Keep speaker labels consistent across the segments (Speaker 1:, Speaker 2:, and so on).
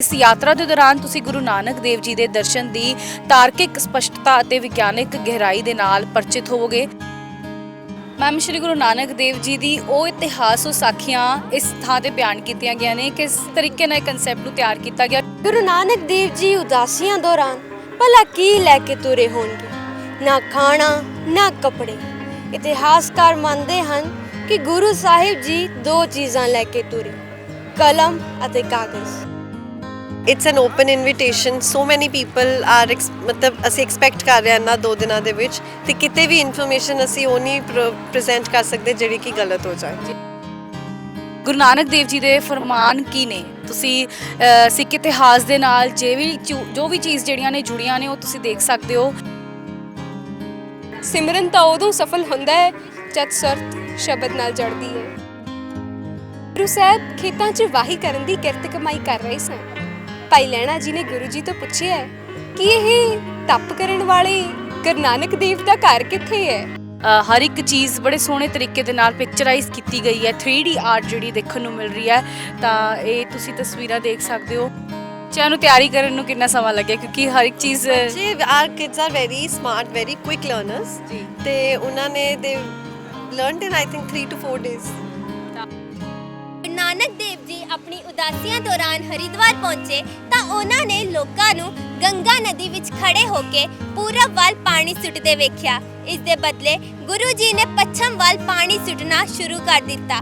Speaker 1: ਇਸ ਯਾਤਰਾ ਦੇ ਦੌਰਾਨ ਤੁਸੀਂ ਗੁਰੂ ਨਾਨਕ ਦੇਵ ਜੀ ਦੇ ਦਰਸ਼ਨ ਦੀ ਤਾਰਕਿਕ ਸਪਸ਼ਟਤਾ ਅਤੇ ਵਿਗਿਆਨਿਕ ਗਹਿਰਾਈ ਦੇ ਨਾਲ ਪਰਿਚਿਤ ਹੋਵੋਗੇ। ਮੈਮ, ਸ਼੍ਰੀ ਗੁਰੂ ਨਾਨਕ ਦੇਵ ਜੀ ਦੀ ਉਹ ਇਤਿਹਾਸ ਉਹ ਸਾਖੀਆਂ ਇਸ ਥਾਂ ਤੇ ਬਿਆਨ ਕੀਤੀਆਂ ਗਈਆਂ ਨੇ ਕਿਸ ਤਰੀਕੇ ਨਾਲ ਕਨਸੈਪਟ ਨੂੰ ਤਿਆਰ ਕੀਤਾ ਗਿਆ।
Speaker 2: ਗੁਰੂ ਨਾਨਕ ਦੇਵ ਜੀ ਉਦਾਸੀਆਂ ਦੌਰਾਨ ਭਲਾ ਕੀ ਲੈ ਕੇ ਤੁਰੇ ਹੋਣਗੇ? ਨਾ ਖਾਣਾ, ਨਾ ਕੱਪੜੇ। ਇਤਿਹਾਸਕਾਰ ਮੰਨਦੇ ਹਨ ਕਿ ਗੁਰੂ ਸਾਹਿਬ ਜੀ ਦੋ ਚੀਜ਼ਾਂ ਲੈ ਕੇ ਤੁਰੇ, ਕਲਮ ਅਤੇ ਕਾਗਜ਼।
Speaker 3: It's an open invitation so many people are ਮਤਲਬ ਅਸੀਂ ਐਕਸਪੈਕਟ ਕਰ ਰਹੇ ਹਾਂ ਇਹਨਾਂ ਦੋ ਦਿਨਾਂ ਦੇ ਵਿੱਚ ਤੇ ਕਿਤੇ ਵੀ ਇਨਫੋਰਮੇਸ਼ਨ ਅਸੀਂ ਉਹ ਨਹੀਂ ਪ੍ਰੈਜ਼ੈਂਟ ਕਰ ਸਕਦੇ ਜਿਹੜੀ ਕਿ ਗਲਤ ਹੋ ਜਾਏ।
Speaker 1: ਗੁਰੂ ਨਾਨਕ ਦੇਵ ਜੀ ਦੇ ਫਰਮਾਨ ਕੀ ਨੇ? ਤੁਸੀਂ ਸਿੱਖ ਇਤਿਹਾਸ ਦੇ ਨਾਲ ਜੇ ਵੀ ਜੋ ਵੀ ਚੀਜ਼ ਜਿਹੜੀਆਂ ਨੇ ਜੁੜੀਆਂ ਨੇ ਉਹ ਤੁਸੀਂ ਦੇਖ ਸਕਦੇ ਹੋ।
Speaker 4: ਸਿਮਰਨ ਤਾਂ ਉਦੋਂ ਸਫਲ ਹੁੰਦਾ ਹੈ ਜਦ ਸਰਤ ਸ਼ਬਦ ਨਾਲ ਜੜਦੀ ਹੈ। ਗੁਰੂ ਸਾਹਿਬ ਖੇਤਾਂ 'ਚ ਵਾਹੀ ਕਰਨ ਦੀ ਕਿਰਤ ਕਮਾਈ ਕਰ ਰਹੇ ਸਨ। ਭਾਈ ਲੈਣਾ ਜੀ ਨੇ ਗੁਰੂ ਜੀ ਤੋਂ ਪੁੱਛਿਆ ਕਿ ਇਹ ਤਪ ਕਰਨ ਵਾਲੇ ਗੁਰੂ ਨਾਨਕ ਦੇਵ ਦਾ ਘਰ ਕਿੱਥੇ ਹੈ?
Speaker 1: ਅ, ਹਰ ਇੱਕ ਚੀਜ਼ ਬੜੇ ਸੋਹਣੇ ਤਰੀਕੇ ਦੇ ਨਾਲ ਪਿਕਚਰਾਈਜ਼ ਕੀਤੀ ਗਈ ਹੈ। 3D ਆਰਟ ਜਿਹੜੀ ਦੇਖਣ ਨੂੰ ਮਿਲ ਰਹੀ ਹੈ। ਤਾਂ ਇਹ ਤੁਸੀਂ ਤਸਵੀਰਾਂ ਦੇਖ ਸਕਦੇ ਹੋ। ਬੱਚਿਆਂ ਨੂੰ ਤਿਆਰੀ ਕਰਨ ਨੂੰ ਕਿੰਨਾ ਸਮਾਂ ਲੱਗਿਆ? ਕਿਉਂਕਿ ਹਰ ਇੱਕ ਚੀਜ਼
Speaker 3: ਬੱਚੇ are kids are very smart very quick learners
Speaker 1: ਜੀ।
Speaker 3: ਤੇ ਉਹਨਾਂ ਨੇ they learned in I think 3 to 4
Speaker 5: days Nanak Dev ji ਆਪਣੀ ਉਦਾਸੀਆਂ ਦੌਰਾਨ ਹਰਿਦੁਆਰ ਪਹੁੰਚੇ ਤਾਂ ਉਹਨਾਂ ਨੇ ਲੋਕਾਂ ਨੂੰ ਗੰਗਾ ਨਦੀ ਵਿੱਚ ਖੜੇ ਹੋ ਕੇ ਪੂਰਬ ਵੱਲ ਪਾਣੀ ਸੁੱਟਦੇ ਵੇਖਿਆ। ਇਸ ਦੇ ਬਦਲੇ ਗੁਰੂ ਜੀ ਨੇ ਪੱਛਮ ਵੱਲ ਪਾਣੀ ਸੁੱਟਣਾ ਸ਼ੁਰੂ ਕਰ ਦਿੱਤਾ।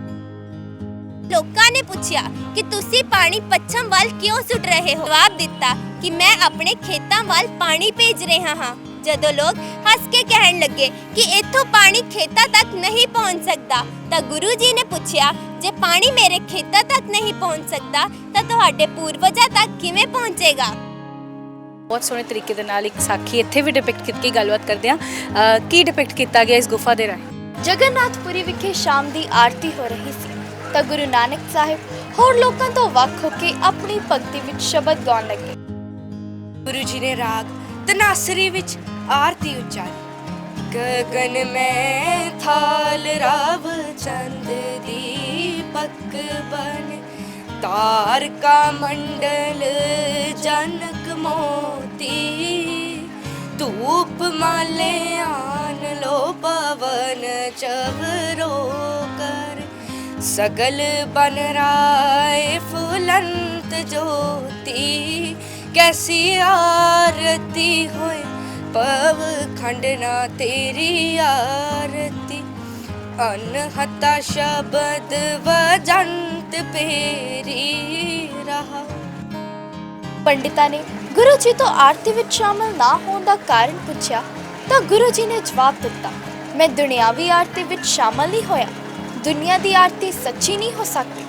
Speaker 5: ਲੋਕਾਂ ਨੇ ਪੁੱਛਿਆ ਕਿ ਤੁਸੀਂ ਪਾਣੀ ਪੱਛਮ ਵੱਲ ਕਿਉਂ ਸੁੱਟ ਰਹੇ ਹੋ? ਜਵਾਬ ਦਿੱਤਾ ਕਿ ਮੈਂ ਆਪਣੇ ਖੇਤਾਂ ਵੱਲ ਪਾਣੀ ਭੇਜ ਰਿਹਾ ਹਾਂ। ਜਦੋਂ ਲੋਕ ਹੱਸ ਕੇ ਕਹਿਣ ਲੱਗੇ ਕਿ ਇੱਥੋਂ ਪਾਣੀ ਖੇਤਾਂ ਤੱਕ ਨਹੀਂ ਪਹੁੰਚ ਸਕਦਾ ਤਾਂ ਗੁਰੂ ਜੀ ਨੇ ਪੁੱਛਿਆ ਜੇ ਪਾਣੀ ਮੇਰੇ ਖੇਤਾਂ ਤੱਕ ਨਹੀਂ ਪਹੁੰਚ ਸਕਦਾ ਤਾਂ ਤੁਹਾਡੇ ਪੂਰਵਜਾਂ ਤੱਕ ਕਿਵੇਂ ਪਹੁੰਚੇਗਾ?
Speaker 1: ਬਹੁਤ ਸੋਹਣੇ ਤਰੀਕੇ ਦੇ ਨਾਲ ਇੱਕ ਸਾਖੀ ਇੱਥੇ ਵੀ ਡਿਪਿਕਟ ਕੀਤੀ ਗੱਲਬਾਤ ਕਰਦੇ ਆ ਕੀ ਡਿਪਿਕਟ ਕੀਤਾ ਗਿਆ ਇਸ ਗੁਫਾ ਦੇ ਰਾਹੀਂ?
Speaker 6: ਜਗਨਨਾਥਪੁਰੀ ਵਿਖੇ ਸ਼ਾਮ ਦੀ ਆਰਤੀ ਹੋ ਰਹੀ ਸੀ ਤਾਂ ਗੁਰੂ ਨਾਨਕ ਸਾਹਿਬ ਹੋਰ ਲੋਕਾਂ ਤੋਂ ਵੱਖ ਹੋ ਕੇ ਆਪਣੀ ਭਗਤੀ ਵਿੱਚ ਸ਼ਬਦ ਗਾਉਣ ਲੱਗੇ।
Speaker 4: ਗੁਰੂ ਜੀ ਨੇ ਰਾਗ ਤਨਾਸਰੀ ਵਿੱਚ ਆਰਤੀ ਉਚਾਰੀ। ਗਗਨ ਮੈਂ ਥਾਲ ਰਾਵ ਚੰਦ ਦੀਪਕ ਬਨ। ਤਾਰਕਾ ਮੰਡਲ ਜਨਕ ਮੋਤੀ। ਧੂਪ ਮਾਲੇ ਆਨ ਲੋ ਪਵਨ ਚਵਰੋ ਕਰ। ਸਗਲ ਬਨ ਰਾਏ ਫੁਲੰਤ ਜੋਤੀ। ਕੈਸੀ ਆਰਤੀ ਹੋਏ? ਪਵ ਖੰਡਨਾ ਤੇਰੀ ਆਰਤੀ। ਅਨਹਤਾ ਸ਼ਬਦ ਵਜੰਤ ਪੇਰੀ ਰਹਾ।
Speaker 6: ਪੰਡਿਤਾਂ ਨੇ ਗੁਰੂ ਜੀ ਤੋਂ ਆਰਤੀ ਵਿੱਚ ਸ਼ਾਮਲ ਨਾ ਹੋਣ ਦਾ ਕਾਰਨ ਪੁੱਛਿਆ, ਤਾਂ ਗੁਰੂ ਜੀ ਨੇ ਜਵਾਬ ਦਿੱਤਾ, ਮੈਂ ਦੁਨਿਆਵੀ ਆਰਤੀ ਵਿੱਚ ਸ਼ਾਮਲ ਨਹੀਂ ਹੋਇਆ। ਦੁਨੀਆ ਦੀ ਆਰਤੀ ਸੱਚੀ ਨਹੀਂ ਹੋ ਸਕਦੀ।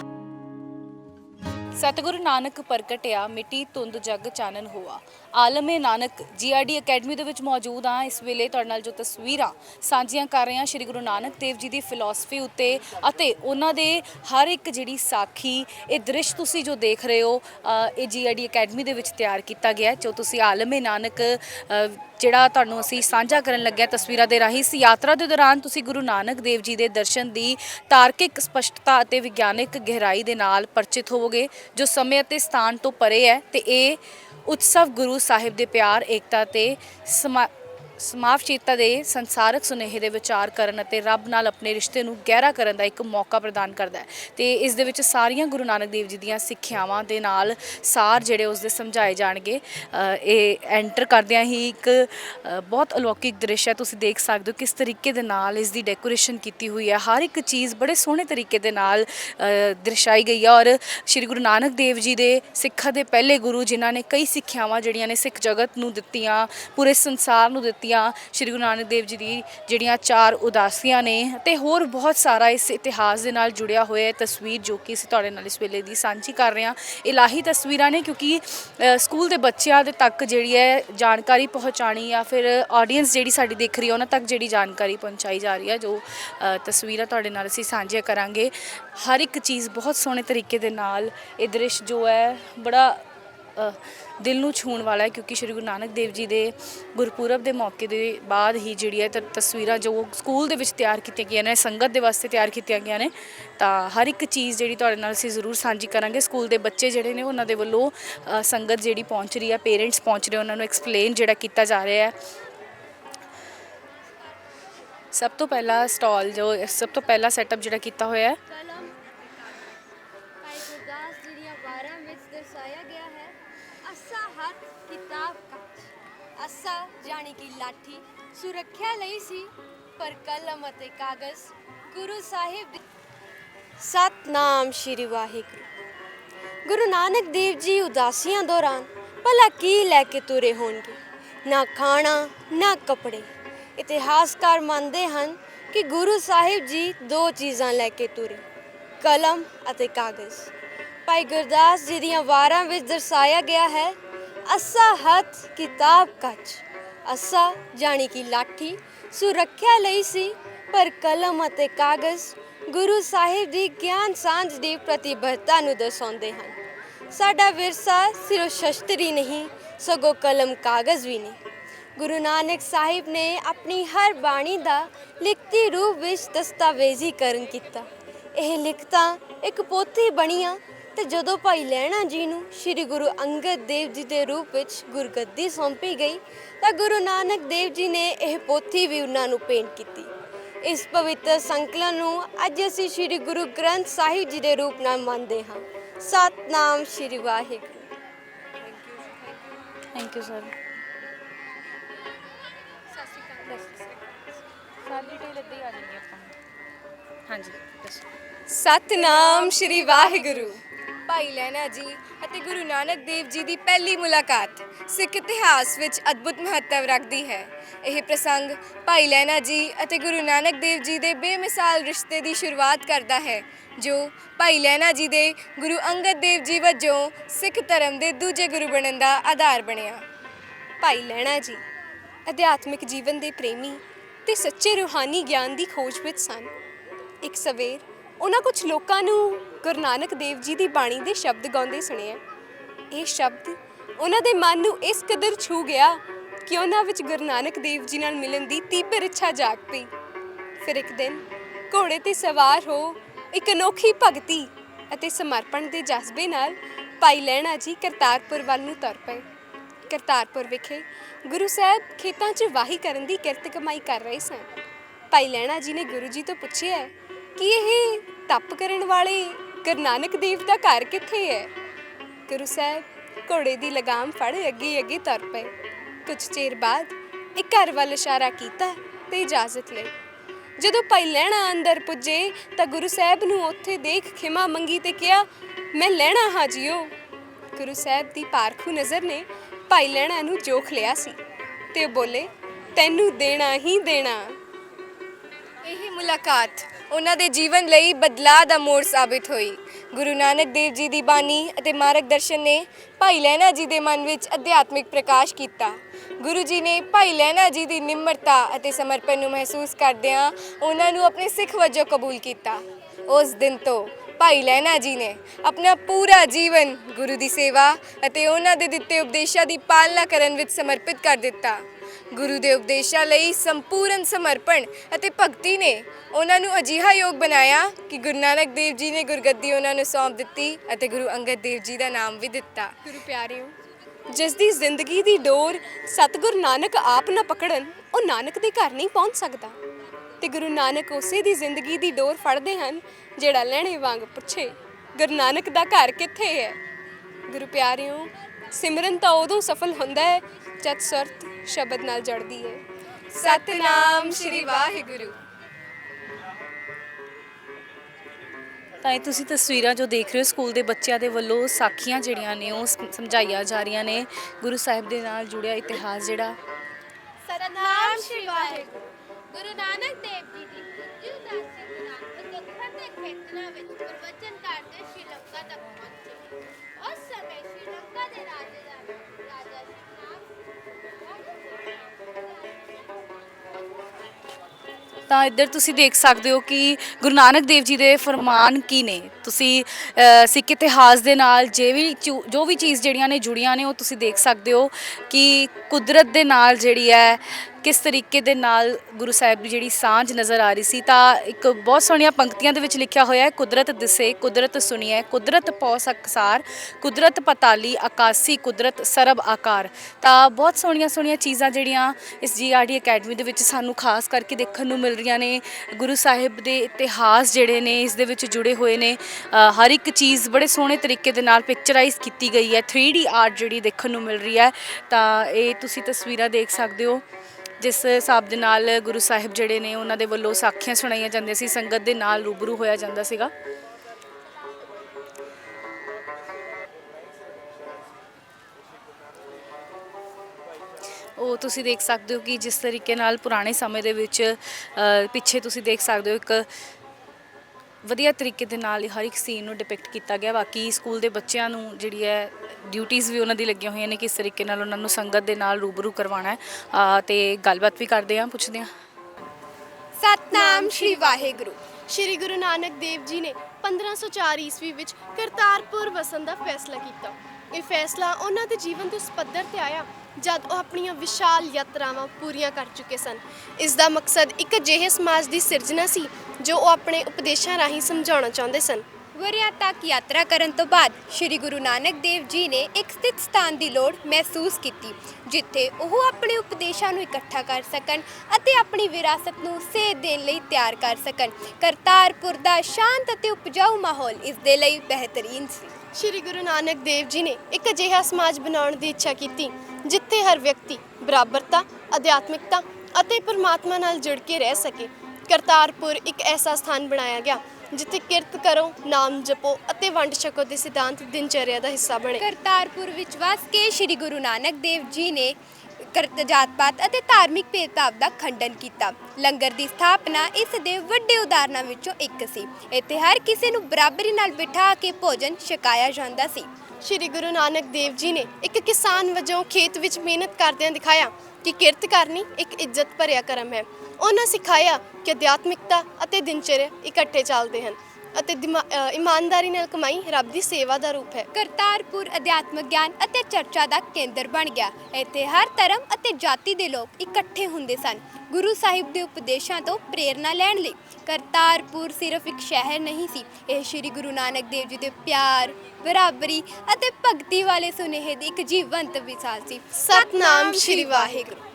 Speaker 1: ਸਤਿਗੁਰੂ ਨਾਨਕ ਪ੍ਰਗਟਿਆ ਮਿੱਟੀ ਧੁੰਦ ਜਗ ਚਾਨਣ ਹੋਆ। ਆਲਮੇ ਨਾਨਕ ਜੀਆਰਡੀ ਅਕੈਡਮੀ ਦੇ ਵਿੱਚ ਮੌਜੂਦ ਆ ਇਸ ਵੇਲੇ ਤੁਹਾਡੇ ਨਾਲ ਜੋ ਤਸਵੀਰਾਂ ਸਾਂਝੀਆਂ ਕਰ ਰਹੇ ਹਾਂ ਸ਼੍ਰੀ ਗੁਰੂ ਨਾਨਕ ਦੇਵ ਜੀ ਦੀ ਫਿਲਾਸਫੀ ਉੱਤੇ ਅਤੇ ਉਹਨਾਂ ਦੇ ਹਰ ਇੱਕ ਜਿਹੜੀ ਸਾਖੀ ਇਹ ਦ੍ਰਿਸ਼ ਤੁਸੀਂ ਜੋ ਦੇਖ ਰਹੇ ਹੋ ਅ, ਇਹ ਜੀਆਰਡੀ ਅਕੈਡਮੀ ਦੇ ਵਿੱਚ ਤਿਆਰ ਕੀਤਾ ਗਿਆ ਜੋ ਤੁਸੀਂ ਆਲਮੇ ਨਾਨਕ ਜਿਹੜਾ ਤੁਹਾਨੂੰ ਅਸੀਂ ਸਾਂਝਾ ਕਰਨ ਲੱਗਿਆ ਤਸਵੀਰਾਂ ਦੇ ਰਾਹੀਂ ਇਸ ਯਾਤਰਾ ਦੇ ਦੌਰਾਨ ਤੁਸੀਂ ਗੁਰੂ ਨਾਨਕ ਦੇਵ ਜੀ ਦੇ ਦਰਸ਼ਨ ਦੀ ਤਾਰਕਿਕ ਸਪਸ਼ਟਤਾ ਅਤੇ ਵਿਗਿਆਨਿਕ ਗਹਿਰਾਈ ਦੇ ਨਾਲ ਪਰਿਚਿਤ ਹੋਵੋਗੇ। ਜੋ ਸਮੇਂ ਅਤੇ ਸਥਾਨ ਤੋਂ ਪਰੇ ਹੈ ਤੇ ਇਹ ਉਤਸਵ ਗੁਰੂ ਸਾਹਿਬ ਦੇ ਪਿਆਰ, ਏਕਤਾ ਤੇ ਸਮਾ ਸਮਾਵਚੇਤਾ ਦੇ ਸੰਸਾਰਕ ਸੁਨੇਹੇ ਦੇ ਵਿਚਾਰ ਕਰਨ ਅਤੇ ਰੱਬ ਨਾਲ ਆਪਣੇ ਰਿਸ਼ਤੇ ਨੂੰ ਗਹਿਰਾ ਕਰਨ ਦਾ ਇੱਕ ਮੌਕਾ ਪ੍ਰਦਾਨ ਕਰਦਾ ਹੈ। ਤੇ ਇਸ ਦੇ ਵਿੱਚ ਸਾਰੀਆਂ ਗੁਰੂ ਨਾਨਕ ਦੇਵ ਜੀ ਦੀਆਂ ਸਿੱਖਿਆਵਾਂ ਦੇ ਨਾਲ ਸਾਰ ਜਿਹੜੇ ਉਸ ਦੇ ਸਮਝਾਏ ਜਾਣਗੇ ਇਹ ਐਂਟਰ ਕਰਦਿਆਂ ਹੀ ਇੱਕ ਬਹੁਤ ਅਲੌਕਿਕ ਦ੍ਰਿਸ਼ ਹੈ। ਤੁਸੀਂ ਦੇਖ ਸਕਦੇ ਹੋ ਕਿਸ ਤਰੀਕੇ ਦੇ ਨਾਲ ਇਸ ਦੀ ਡੈਕੋਰੇਸ਼ਨ ਕੀਤੀ ਹੋਈ ਹੈ। ਹਰ ਇੱਕ ਚੀਜ਼ ਬੜੇ ਸੋਹਣੇ ਤਰੀਕੇ ਦੇ ਨਾਲ ਦਰਸਾਈ ਗਈ ਹੈ ਔਰ ਸ੍ਰੀ ਗੁਰੂ ਨਾਨਕ ਦੇਵ ਜੀ ਦੇ ਸਿੱਖਾਂ ਦੇ ਪਹਿਲੇ ਗੁਰੂ ਜਿਨ੍ਹਾਂ ਨੇ ਕਈ ਸਿੱਖਿਆਵਾਂ ਜਿਹੜੀਆਂ ਨੇ ਸਿੱਖ ਜਗਤ ਨੂੰ ਦਿੱਤੀਆਂ, ਪੂਰੇ ਸੰਸਾਰ ਨੂੰ ਦਿੱਤੀਆਂ ਸ੍ਰੀ ਗੁਰੂ ਨਾਨਕ ਦੇਵ ਜੀ ਦੀ ਜਿਹੜੀਆਂ ਚਾਰ ਉਦਾਸੀਆਂ ਨੇ ਤੇ ਹੋਰ ਬਹੁਤ ਸਾਰਾ ਇਸ ਇਤਿਹਾਸ ਦੇ ਨਾਲ ਜੁੜਿਆ ਹੋਇਆ ਤਸਵੀਰ ਜੋ ਕਿ ਅਸੀਂ ਤੁਹਾਡੇ ਨਾਲ ਇਸ ਵੇਲੇ ਦੀ ਸਾਂਝੀ ਕਰ ਰਹੇ ਹਾਂ। ਇਲਾਹੀ ਤਸਵੀਰਾਂ ਨੇ ਕਿਉਂਕਿ ਸਕੂਲ ਦੇ ਬੱਚਿਆਂ ਦੇ ਤੱਕ ਜਿਹੜੀ ਹੈ ਜਾਣਕਾਰੀ ਪਹੁੰਚਾਣੀ ਜਾਂ ਫਿਰ ਆਡੀਅנס ਜਿਹੜੀ ਸਾਡੀ ਦੇਖ ਰਹੀ ਹੈ, ਉਹਨਾਂ ਤੱਕ ਜਿਹੜੀ ਜਾਣਕਾਰੀ ਪਹੁੰਚਾਈ ਜਾ ਰਹੀ ਹੈ, ਜੋ ਤਸਵੀਰਾਂ ਤੁਹਾਡੇ ਨਾਲ ਅਸੀਂ ਸਾਂਝੀਆਂ ਕਰਾਂਗੇ। ਹਰ ਇੱਕ ਚੀਜ਼ ਬਹੁਤ ਸੋਹਣੇ ਤਰੀਕੇ ਦੇ ਨਾਲ ਇਹ ਦ੍ਰਿਸ਼ ਜੋ ਹੈ ਬੜਾ ਦਿਲ ਨੂੰ ਛੂਹਣ ਵਾਲਾ ਹੈ ਕਿਉਂਕਿ ਸ਼੍ਰੀ ਗੁਰੂ ਨਾਨਕ ਦੇਵ ਜੀ ਦੇ ਗੁਰਪੁਰਬ ਦੇ ਮੌਕੇ ਦੇ ਬਾਅਦ ਹੀ ਜਿਹੜੀ ਹੈ ਤ- ਤਸਵੀਰਾਂ ਜੋ ਸਕੂਲ ਦੇ ਵਿੱਚ ਤਿਆਰ ਕੀਤੀਆਂ ਗਈਆਂ ਨੇ ਸੰਗਤ ਦੇ ਵਾਸਤੇ ਤਿਆਰ ਕੀਤੀਆਂ ਗਈਆਂ ਨੇ ਤਾਂ ਹਰ ਇੱਕ ਚੀਜ਼ ਜਿਹੜੀ ਤੁਹਾਡੇ ਨਾਲ ਅਸੀਂ ਜ਼ਰੂਰ ਸਾਂਝੀ ਕਰਾਂਗੇ। ਸਕੂਲ ਦੇ ਬੱਚੇ ਜਿਹੜੇ ਨੇ ਉਹਨਾਂ ਦੇ ਵੱਲੋਂ ਅ, ਸੰਗਤ ਜਿਹੜੀ ਪਹੁੰਚ ਰਹੀ ਹੈ ਪੇਰੈਂਟਸ ਪਹੁੰਚ ਰਹੇ ਉਹਨਾਂ ਨੂੰ ਐਕਸਪਲੇਨ ਜਿਹੜਾ ਕੀਤਾ ਜਾ ਰਿਹਾ ਹੈ। ਸਭ ਤੋਂ ਪਹਿਲਾ ਸਟਾਲ ਜੋ ਸਭ ਤੋਂ ਪਹਿਲਾ ਸੈਟਅਪ ਜਿਹੜਾ ਕੀਤਾ ਹੋਇਆ ਹੈ
Speaker 2: ਕੱਚ ਜਾਣੀ ਕਿ ਲਾਠੀ ਸੁਰੱਖਿਆ ਲਈ ਸੀ, ਪਰ ਕਲਮ ਅਤੇ ਕਾਗਜ਼ ਗੁਰੂ ਸਾਹਿਬ ਦੀ ਸਤਨਾਮ ਸ਼੍ਰੀ ਵਾਹਿਗੁਰੂ। ਗੁਰੂ ਨਾਨਕ ਦੇਵ ਜੀ ਉਦਾਸੀਆਂ ਦੌਰਾਨ ਭਲਾ ਕੀ ਲੈ ਕੇ ਤੁਰੇ ਹੋਣਗੇ? ਨਾ ਖਾਣਾ, ਨਾ ਕੱਪੜੇ। ਇਤਿਹਾਸਕਾਰ ਮੰਨਦੇ ਹਨ ਕਿ ਗੁਰੂ ਸਾਹਿਬ ਜੀ ਦੋ ਚੀਜ਼ਾਂ ਲੈ ਕੇ ਤੁਰੇ, ਕਲਮ ਅਤੇ ਕਾਗਜ਼। ਭਾਈ ਗੁਰਦਾਸ ਜੀ ਦੀਆਂ ਵਾਰਾਂ ਵਿੱਚ ਦਰਸਾਇਆ ਗਿਆ ਹੈ ਅਸਾ ਹੱਥ ਕਿਤਾਬ ਕੱਚ। ਅਸਾ ਜਾਣੀ ਕਿ ਲਾਠੀ ਸੁਰੱਖਿਆ ਲਈ ਸੀ, ਪਰ ਕਲਮ ਅਤੇ ਕਾਗਜ਼ ਗੁਰੂ ਸਾਹਿਬ ਦੀ ਗਿਆਨ ਸਾਂਝ ਦੀ ਪ੍ਰਤੀਬੱਧਤਾ ਨੂੰ ਦਰਸਾਉਂਦੇ ਹਨ। ਸਾਡਾ ਵਿਰਸਾ ਸਿਰਫ ਸ਼ਸਤਰੀ ਨਹੀਂ, ਸਗੋਂ ਕਲਮ ਕਾਗਜ਼ ਵੀ ਨਹੀਂ। ਗੁਰੂ ਨਾਨਕ ਸਾਹਿਬ ਨੇ ਆਪਣੀ ਹਰ ਬਾਣੀ ਦਾ ਲਿਖਤੀ ਰੂਪ ਵਿੱਚ ਦਸਤਾਵੇਜ਼ੀਕਰਨ ਕੀਤਾ। ਇਹ ਲਿਖਤਾਂ ਇੱਕ ਪੋਥੀ ਬਣੀਆਂ ਤੇ ਜਦੋਂ ਭਾਈ ਲਹਿਣਾ ਜੀ ਨੂੰ ਸ੍ਰੀ ਗੁਰੂ ਅੰਗਦ ਦੇਵ ਜੀ ਦੇ ਰੂਪ ਵਿੱਚ ਗੁਰਗੱਦੀ ਸੌਂਪੀ ਗਈ ਤਾਂ ਗੁਰੂ ਨਾਨਕ ਦੇਵ ਜੀ ਨੇ ਇਹ ਪੋਥੀ ਵੀ ਉਹਨਾਂ ਨੂੰ ਭੇਂਟ ਕੀਤੀ। ਇਸ ਪਵਿੱਤਰ ਸੰਕਲਨ ਨੂੰ ਅੱਜ ਅਸੀਂ ਸ੍ਰੀ ਗੁਰੂ ਗ੍ਰੰਥ ਸਾਹਿਬ ਜੀ ਦੇ ਰੂਪ ਨਾਲ ਮੰਨਦੇ ਹਾਂ। Satnam Shri Waheguru.
Speaker 1: Thank you sir sorry detail ਇੱਦਾਂ ਹੀ ਆ ਜਾਣੀ ਆਪਾਂ ਨੂੰ। ਹਾਂਜੀ ਦੱਸੋ।
Speaker 4: ਸਤਨਾਮ ਸ਼੍ਰੀ ਵਾਹਿਗੁਰੂ। ਭਾਈ ਲਹਿਣਾ ਜੀ ਅਤੇ ਗੁਰੂ ਨਾਨਕ ਦੇਵ ਜੀ ਦੀ ਪਹਿਲੀ ਮੁਲਾਕਾਤ ਸਿੱਖ ਇਤਿਹਾਸ ਵਿੱਚ ਅਦਭੁਤ ਮਹੱਤਵ ਰੱਖਦੀ ਹੈ। ਇਹ ਪ੍ਰਸੰਗ ਭਾਈ ਲਹਿਣਾ ਜੀ ਅਤੇ ਗੁਰੂ ਨਾਨਕ ਦੇਵ ਜੀ ਦੇ ਬੇਮਿਸਾਲ ਰਿਸ਼ਤੇ ਦੀ ਸ਼ੁਰੂਆਤ ਕਰਦਾ ਹੈ, ਜੋ ਭਾਈ ਲਹਿਣਾ ਜੀ ਦੇ ਗੁਰੂ ਅੰਗਦ ਦੇਵ ਜੀ ਵਜੋਂ ਸਿੱਖ ਧਰਮ ਦੇ ਦੂਜੇ ਗੁਰੂ ਬਣਨ ਦਾ ਆਧਾਰ ਬਣਿਆ। ਭਾਈ ਲਹਿਣਾ ਜੀ ਅਧਿਆਤਮਿਕ ਜੀਵਨ ਦੇ ਪ੍ਰੇਮੀ ਤੇ ਸੱਚੇ ਰੂਹਾਨੀ ਗਿਆਨ ਦੀ ਖੋਜ ਵਿੱਚ ਸਨ। ਇੱਕ ਸਵੇਰ ਉਹਨਾਂ ਕੁਝ ਲੋਕਾਂ ਨੂੰ ਗੁਰੂ ਨਾਨਕ ਦੇਵ ਜੀ ਦੀ ਬਾਣੀ ਦੇ ਸ਼ਬਦ ਗਾਉਂਦੇ ਸੁਣਿਆ। ਇਹ ਸ਼ਬਦ ਉਹਨਾਂ ਦੇ ਮਨ ਨੂੰ ਇਸ ਕਦਰ ਛੂ ਗਿਆ ਕਿ ਉਹਨਾਂ ਵਿੱਚ ਗੁਰੂ ਨਾਨਕ ਦੇਵ ਜੀ ਨਾਲ ਮਿਲਣ ਦੀ ਤੀਬਰ ਇੱਛਾ ਜਾਗ ਪਈ। ਫਿਰ ਇੱਕ ਦਿਨ ਘੋੜੇ ਤੇ ਸਵਾਰ ਹੋ ਇੱਕ ਅਨੋਖੀ ਭਗਤੀ ਅਤੇ ਸਮਰਪਣ ਦੇ ਜਜ਼ਬੇ ਨਾਲ ਭਾਈ ਲਹਿਣਾ ਜੀ ਕਰਤਾਰਪੁਰ ਵੱਲ ਨੂੰ ਤੁਰ ਪਏ। ਕਰਤਾਰਪੁਰ ਵਿਖੇ ਗੁਰੂ ਸਾਹਿਬ ਖੇਤਾਂ 'ਚ ਵਾਹੀ ਕਰਨ ਦੀ ਕਿਰਤ ਕਮਾਈ ਕਰ ਰਹੇ ਸਨ। ਭਾਈ ਲਹਿਣਾ ਜੀ ਨੇ ਗੁਰੂ ਜੀ ਤੋਂ ਪੁੱਛਿਆ ਕੀ ਇਹ ਤਪ ਕਰਨ ਵਾਲੇ ਗੁਰੂ ਨਾਨਕ ਦੇਵ ਦਾ ਘਰ ਕਿੱਥੇ ਹੈ? ਗੁਰੂ ਸਾਹਿਬ, ਘੋੜੇ ਦੀ ਲਗਾਮ ਫੜ ਅੱਗੇ ਅੱਗੇ ਤੁਰ ਪਏ। ਕੁਝ ਚਿਰ ਬਾਅਦ ਇੱਕ ਘਰ ਵੱਲ ਇਸ਼ਾਰਾ ਕੀਤਾ ਤੇ ਇਜਾਜ਼ਤ ਲਈ। ਜਦੋਂ ਭਾਈ ਲਹਿਣਾ ਅੰਦਰ ਪੁੱਜੇ ਤਾਂ ਗੁਰੂ ਸਾਹਿਬ ਨੂੰ ਉੱਥੇ ਦੇਖ ਖਿਮਾ ਮੰਗੀ ਤੇ ਕਿਹਾ, ਮੈਂ ਲੈਣਾ ਹਾਂ ਜੀਓ। ਗੁਰੂ ਸਾਹਿਬ ਦੀ ਪਾਰਖੂ ਨਜ਼ਰ ਨੇ ਭਾਈ ਲਹਿਣਾ ਨੂੰ ਜੋਖ ਲਿਆ ਸੀ ਤੇ ਉਹ ਬੋਲੇ, ਤੈਨੂੰ ਦੇਣਾ ਹੀ ਦੇਣਾ। ਇਹ ਮੁਲਾਕਾਤ ਉਹਨਾਂ ਦੇ ਜੀਵਨ ਲਈ ਬਦਲਾਅ ਦਾ ਮੋੜ ਸਾਬਿਤ ਹੋਈ। ਗੁਰੂ ਨਾਨਕ ਦੇਵ ਜੀ ਦੀ ਬਾਣੀ ਅਤੇ ਮਾਰਗਦਰਸ਼ਨ ਨੇ ਭਾਈ ਲਹਿਣਾ ਜੀ ਦੇ ਮਨ ਵਿੱਚ ਅਧਿਆਤਮਿਕ ਪ੍ਰਕਾਸ਼ ਕੀਤਾ। ਗੁਰੂ ਜੀ ਨੇ ਭਾਈ ਲਹਿਣਾ ਜੀ ਦੀ ਨਿਮਰਤਾ ਅਤੇ ਸਮਰਪਣ ਨੂੰ ਮਹਿਸੂਸ ਕਰਦਿਆਂ ਉਹਨਾਂ ਨੂੰ ਆਪਣੇ ਸਿੱਖ ਵਜੋਂ ਕਬੂਲ ਕੀਤਾ। ਉਸ ਦਿਨ ਤੋਂ ਭਾਈ ਲਹਿਣਾ ਜੀ ਨੇ ਆਪਣਾ ਪੂਰਾ ਜੀਵਨ ਗੁਰੂ ਦੀ ਸੇਵਾ ਅਤੇ ਉਹਨਾਂ ਦੇ ਦਿੱਤੇ ਉਪਦੇਸ਼ਾਂ ਦੀ ਪਾਲਣਾ ਕਰਨ ਵਿੱਚ ਸਮਰਪਿਤ ਕਰ ਦਿੱਤਾ। ਗੁਰੂ ਦੇ ਉਪਦੇਸ਼ਾਂ ਲਈ ਸੰਪੂਰਨ ਸਮਰਪਣ ਅਤੇ ਭਗਤੀ ਨੇ ਉਹਨਾਂ ਨੂੰ ਅਜਿਹਾ ਯੋਗ ਬਣਾਇਆ ਕਿ ਗੁਰੂ ਨਾਨਕ ਦੇਵ ਜੀ ਨੇ ਗੁਰਗੱਦੀ ਉਹਨਾਂ ਨੂੰ ਸੌਂਪ ਦਿੱਤੀ ਅਤੇ ਗੁਰੂ ਅੰਗਦ ਦੇਵ ਜੀ ਦਾ ਨਾਮ ਵੀ ਦਿੱਤਾ। ਗੁਰੂ ਪਿਆਰਿਓ ਜਿਸ ਦੀ ਜ਼ਿੰਦਗੀ ਦੀ ਡੋਰ ਸਤਿਗੁਰ ਨਾਨਕ ਆਪ ਨਾ ਪਕੜਨ ਉਹ ਨਾਨਕ ਦੇ ਘਰ ਨਹੀਂ ਪਹੁੰਚ ਸਕਦਾ। ਤੇ ਗੁਰੂ ਨਾਨਕ ਉਸੇ ਦੀ ਜ਼ਿੰਦਗੀ ਦੀ ਡੋਰ ਫੜਦੇ ਹਨ ਜਿਹੜਾ ਲੈਣੇ ਵਾਂਗ ਪੁੱਛੇ ਗੁਰੂ ਨਾਨਕ ਦਾ ਘਰ ਕਿੱਥੇ ਹੈ? ਗੁਰੂ ਪਿਆਰਿਓ ਸਿਮਰਨ ਤਾਂ ਉਦੋਂ ਸਫਲ ਹੁੰਦਾ ਹੈ ਜਦ ਸੁਰਤ ਸ਼ਬਦ ਨਾਲ ਜੜਦੀ ਹੈ। ਸਤਨਾਮ ਸ਼੍ਰੀ ਵਾਹਿਗੁਰੂ।
Speaker 1: ਤਾਂ ਇਹ ਤੁਸੀਂ ਤਸਵੀਰਾਂ ਜੋ ਦੇਖ ਰਹੇ ਹੋ ਸਕੂਲ ਦੇ ਬੱਚਿਆਂ ਦੇ ਵੱਲੋਂ ਸਾਖੀਆਂ ਜਿਹੜੀਆਂ ਨੇ ਉਹ ਸਮ- ਸਮਝਾਈਆਂ ਜਾ ਰਹੀਆਂ ਨੇ। ਗੁਰੂ ਸਾਹਿਬ ਦੇ ਨਾਲ ਜੁੜਿਆ ਇਤਿਹਾਸ ਜਿਹੜਾ।
Speaker 5: ਸਤਨਾਮ ਸ਼੍ਰੀ ਵਾਹਿਗੁਰੂ। ਗੁਰੂ ਨਾਨਕ ਦੇਵ ਜੀ ਦੀ ਉਦਾਸੀ ਦੌਰਾਨ ਉਹ ਦੁੱਖਾਂ ਦੇ ਖੇਤਰਾਂ ਵਿੱਚ ਪ੍ਰਵਚਨ ਕਰਦੇ ਸ਼੍ਰੀਲੰਕਾ ਤੱਕ ਪਹੁੰਚੇ। ਉਸ ਸਮੇਂ ਸ਼੍ਰੀਲੰਕਾ ਦੇ ਰਾਜੇ
Speaker 1: ਤਾਂ ਇੱਧਰ ਤੁਸੀਂ ਦੇਖ ਸਕਦੇ ਹੋ ਕਿ ਗੁਰੂ ਨਾਨਕ ਦੇਵ ਜੀ ਦੇ ਫਰਮਾਨ ਕੀ ਨੇ। ਤੁਸੀਂ ਅ, ਸਿੱਖ ਇਤਿਹਾਸ ਦੇ ਨਾਲ ਜੇ ਵੀ ਚੂ- ਜੋ ਵੀ ਚੀਜ਼ ਜਿਹੜੀਆਂ ਨੇ ਜੁੜੀਆਂ ਨੇ ਉਹ ਤੁਸੀਂ ਦੇਖ ਸਕਦੇ ਹੋ ਕਿ ਕੁਦਰਤ ਦੇ ਨਾਲ ਜਿਹੜੀ ਹੈ ਕਿਸ ਤਰੀਕੇ ਦੇ ਨਾਲ ਗੁਰੂ ਸਾਹਿਬ ਦੀ ਜਿਹੜੀ ਸਾਂਝ ਨਜ਼ਰ ਆ ਰਹੀ ਸੀ, ਤਾਂ ਇੱਕ ਬਹੁਤ ਸੋਹਣੀਆਂ ਪੰਕਤੀਆਂ ਦੇ ਵਿੱਚ ਲਿਖਿਆ ਹੋਇਆ ਹੈ, ਕੁਦਰਤ ਦਿਸੇ, ਕੁਦਰਤ ਸੁਣੀਐ, ਕੁਦਰਤ ਪੌ ਸਕਸਾਰ ਕੁਦਰਤ ਪਤਾਲੀ ਆਕਾਸੀ ਕੁਦਰਤ ਸਰਬ ਆਕਾਰ। ਤਾਂ ਬਹੁਤ ਸੋਹਣੀਆਂ ਸੋਹਣੀਆਂ ਚੀਜ਼ਾਂ ਜਿਹੜੀਆਂ ਇਸ ਜੀਆਰਡੀ ਅਕੈਡਮੀ ਦੇ ਵਿੱਚ ਸਾਨੂੰ ਖਾਸ ਕਰਕੇ ਦੇਖਣ ਨੂੰ ਮਿਲ ਰਹੀਆਂ ਨੇ। ਗੁਰੂ ਸਾਹਿਬ ਦੇ ਇਤਿਹਾਸ ਜਿਹੜੇ ਨੇ, ਇਸ ਦੇ ਵਿੱਚ ਜੁੜੇ ਹੋਏ ਨੇ। ਹਰ ਇੱਕ ਚੀਜ਼ ਬੜੇ ਸੋਹਣੇ ਤਰੀਕੇ ਦੇ ਨਾਲ ਪਿਕਚਰਾਈਜ਼ ਕੀਤੀ ਗਈ ਹੈ। 3D ਆਰਟ ਜਿਹੜੀ ਦੇਖਣ ਨੂੰ ਮਿਲ ਰਹੀ ਹੈ। ਤਾਂ ਇਹ ਤੁਸੀਂ ਤਸਵੀਰਾਂ ਦੇਖ ਸਕਦੇ ਹੋ। ਜਿਸ ਹਿਸਾਬ ਦੇ ਨਾਲ ਗੁਰੂ ਸਾਹਿਬ ਜਿਹੜੇ ਨੇ ਉਹਨਾਂ ਦੇ ਵੱਲੋਂ ਸਾਖੀਆਂ ਸੁਣਾਈਆਂ ਜਾਂਦੀਆਂ ਸੀ, ਸੰਗਤ ਦੇ ਨਾਲ ਰੂਬਰੂ ਹੋਇਆ ਜਾਂਦਾ ਸੀਗਾ। ਉਹ ਤੁਸੀਂ ਦੇਖ ਸਕਦੇ ਹੋ ਕਿ ਜਿਸ ਤਰੀਕੇ ਨਾਲ ਪੁਰਾਣੇ ਸਮੇਂ ਦੇ ਵਿੱਚ ਪਿੱਛੇ ਤੁਸੀਂ ਦੇਖ ਸਕਦੇ ਹੋ ਇੱਕ ਵਧੀਆ ਤਰੀਕੇ ਦੇ ਨਾਲ ਹਰ ਇੱਕ ਸੀਨ ਨੂੰ ਡਿਪਿਕਟ ਕੀਤਾ ਗਿਆ। ਬਾਕੀ ਸਕੂਲ ਦੇ ਬੱਚਿਆਂ ਨੂੰ ਜਿਹੜੀ ਹੈ ਡਿਊਟੀਆਂ ਵੀ ਉਹਨਾਂ ਦੀ ਲੱਗੀਆਂ ਹੋਈਆਂ ਨੇ ਕਿਸ ਤਰੀਕੇ ਨਾਲ ਉਹਨਾਂ ਨੂੰ ਸੰਗਤ ਦੇ ਨਾਲ ਰੂਬਰੂ ਕਰਵਾਉਣਾ ਹੈ। ਤੇ ਗੱਲਬਾਤ ਵੀ ਕਰਦੇ ਹਾਂ, ਪੁੱਛਦੇ ਹਾਂ।
Speaker 4: ਸਤਨਾਮ ਸ਼੍ਰੀ ਵਾਹਿਗੁਰੂ।
Speaker 7: ਸ਼੍ਰੀ ਗੁਰੂ ਨਾਨਕ ਦੇਵ ਜੀ ਨੇ 1504 ਈਸਵੀ ਵਿੱਚ ਕਰਤਾਰਪੁਰ ਵਸਣ ਦਾ ਫੈਸਲਾ ਕੀਤਾ। ਇਹ ਫੈਸਲਾ ਉਹਨਾਂ ਦੇ ਜੀਵਨ ਦੇ ਉਸ ਪੱਧਰ ਤੇ ਆਇਆ ਜਦ ਉਹ ਆਪਣੀਆਂ ਵਿਸ਼ਾਲ ਯਾਤਰਾਵਾਂ ਪੂਰੀਆਂ ਕਰ ਚੁੱਕੇ ਸਨ। ਇਸ ਦਾ ਮਕਸਦ ਇੱਕ ਅਜਿਹੇ ਸਮਾਜ ਦੀ ਸਿਰਜਣਾ ਸੀ ਜੋ ਉਹ ਆਪਣੇ ਉਪਦੇਸ਼ਾਂ ਰਾਹੀਂ ਸਮਝਾਉਣਾ ਚਾਹੁੰਦੇ ਸਨ।
Speaker 4: ਵਰਿਆਂ ਤੱਕ ਯਾਤਰਾ ਕਰਨ ਤੋਂ ਬਾਅਦ ਸ੍ਰੀ ਗੁਰੂ ਨਾਨਕ ਦੇਵ ਜੀ ਨੇ ਇੱਕ ਸਥਿਤ ਸਥਾਨ ਦੀ ਲੋੜ ਮਹਿਸੂਸ ਕੀਤੀ ਜਿੱਥੇ ਉਹ ਆਪਣੇ ਉਪਦੇਸ਼ਾਂ ਨੂੰ ਇਕੱਠਾ ਕਰ ਸਕਣ ਅਤੇ ਆਪਣੀ ਵਿਰਾਸਤ ਨੂੰ ਸੇਧ ਦੇਣ ਲਈ ਤਿਆਰ ਕਰ ਸਕਣ। ਕਰਤਾਰਪੁਰ ਦਾ ਸ਼ਾਂਤ ਅਤੇ ਉਪਜਾਊ ਮਾਹੌਲ ਇਸ ਦੇ ਲਈ ਬਿਹਤਰੀਨ ਸੀ।
Speaker 7: ਸ਼੍ਰੀ ਗੁਰੂ ਨਾਨਕ ਦੇਵ ਜੀ ਨੇ ਇੱਕ ਅਜਿਹਾ ਸਮਾਜ ਬਣਾਉਣ ਦੀ ਇੱਛਾ ਕੀਤੀ ਜਿੱਥੇ ਹਰ ਵਿਅਕਤੀ ਬਰਾਬਰਤਾ, ਅਧਿਆਤਮਿਕਤਾ ਅਤੇ ਪਰਮਾਤਮਾ ਨਾਲ ਜੁੜ ਕੇ ਰਹਿ ਸਕੇ। ਕਰਤਾਰਪੁਰ ਇੱਕ ਐਸਾ ਸਥਾਨ ਬਣਾਇਆ ਗਿਆ, ਜਿੱਥੇ ਕਿਰਤ ਕਰੋ, ਨਾਮ ਜਪੋ ਅਤੇ ਵੰਡ ਛਕੋ ਦੇ ਸਿਧਾਂਤ ਦਿਨਚਰਿਆ ਦਾ ਹਿੱਸਾ ਬਣੇ।
Speaker 4: ਕਰਤਾਰਪੁਰ ਵਿੱਚ ਵਸ ਕੇ ਸ੍ਰੀ ਗੁਰੂ ਨਾਨਕ ਦੇਵ ਜੀ ਨੇ ਕਰਤ ਜਾਤ ਪਾਤ ਅਤੇ ਧਾਰਮਿਕ ਭੇਦਭਾਵ ਦਾ ਖੰਡਨ ਕੀਤਾ। ਲੰਗਰ ਦੀ ਸਥਾਪਨਾ ਇਸ ਦੇ ਵੱਡੇ ਉਦਾਹਰਨਾਂ ਵਿੱਚੋਂ ਇੱਕ ਸੀ। ਇੱਥੇ ਹਰ ਕਿਸੇ ਨੂੰ ਬਰਾਬਰੀ ਨਾਲ ਬਿਠਾ ਕੇ ਭੋਜਨ ਛਕਾਇਆ ਜਾਂਦਾ ਸੀ।
Speaker 7: ਸ਼੍ਰੀ ਗੁਰੂ ਨਾਨਕ ਦੇਵ ਜੀ ਨੇ ਇੱਕ ਕਿਸਾਨ ਵਜੋਂ ਖੇਤ ਵਿੱਚ ਮਿਹਨਤ ਕਰਦਿਆਂ ਦਿਖਾਇਆ ਕਿ ਕਿਰਤ ਕਰਨੀ ਇੱਕ ਇੱਜ਼ਤ ਭਰਿਆ ਕਰਮ ਹੈ। ਉਹਨਾਂ ਸਿਖਾਇਆ ਕਿ ਅਧਿਆਤਮਿਕਤਾ ਅਤੇ ਦਿਨਚਰਿਆ ਇਕੱਠੇ ਚੱਲਦੇ ਹਨ। ਅਤੇ ਦਿਮਾ- ਅ, ਇਮਾਨਦਾਰੀ ਨਾਲ ਕਮਾਈ ਰੱਬ ਦੀ ਸੇਵਾ ਦਾ ਰੂਪ ਹੈ।
Speaker 4: ਕਰਤਾਰਪੁਰ ਅਧਿਆਤਮਕ ਗਿਆਨ ਅਤੇ ਚਰਚਾ ਦਾ ਕੇਂਦਰ ਬਣ ਗਿਆ। ਇੱਥੇ ਹਰ ਧਰਮ ਅਤੇ ਜਾਤੀ ਦੇ ਲੋਕ ਇਕੱਠੇ ਹੁੰਦੇ ਸਨ। ਗੁਰੂ ਸਾਹਿਬ ਦੇ ਉਪਦੇਸ਼ਾਂ ਤੋਂ ਪ੍ਰੇਰਣਾ ਲੈਣ ਲਈ ਕਰਤਾਰਪੁਰ ਸਿਰਫ ਇੱਕ ਸ਼ਹਿਰ ਨਹੀਂ ਸੀ। ਇਹ ਸ੍ਰੀ ਗੁਰੂ ਨਾਨਕ ਦੇਵ ਜੀ ਦੇ ਪਿਆਰ ਬਰਾਬਰੀ ਅਤੇ ਭਗਤੀ ਵਾਲੇ ਸੁਨੇਹੇ ਦੀ ਇੱਕ ਜੀਵੰਤ ਮਿਸਾਲ ਸੀ।
Speaker 7: ਸਤਨਾਮ ਸ਼੍ਰੀ ਵਾਹਿਗੁਰੂ।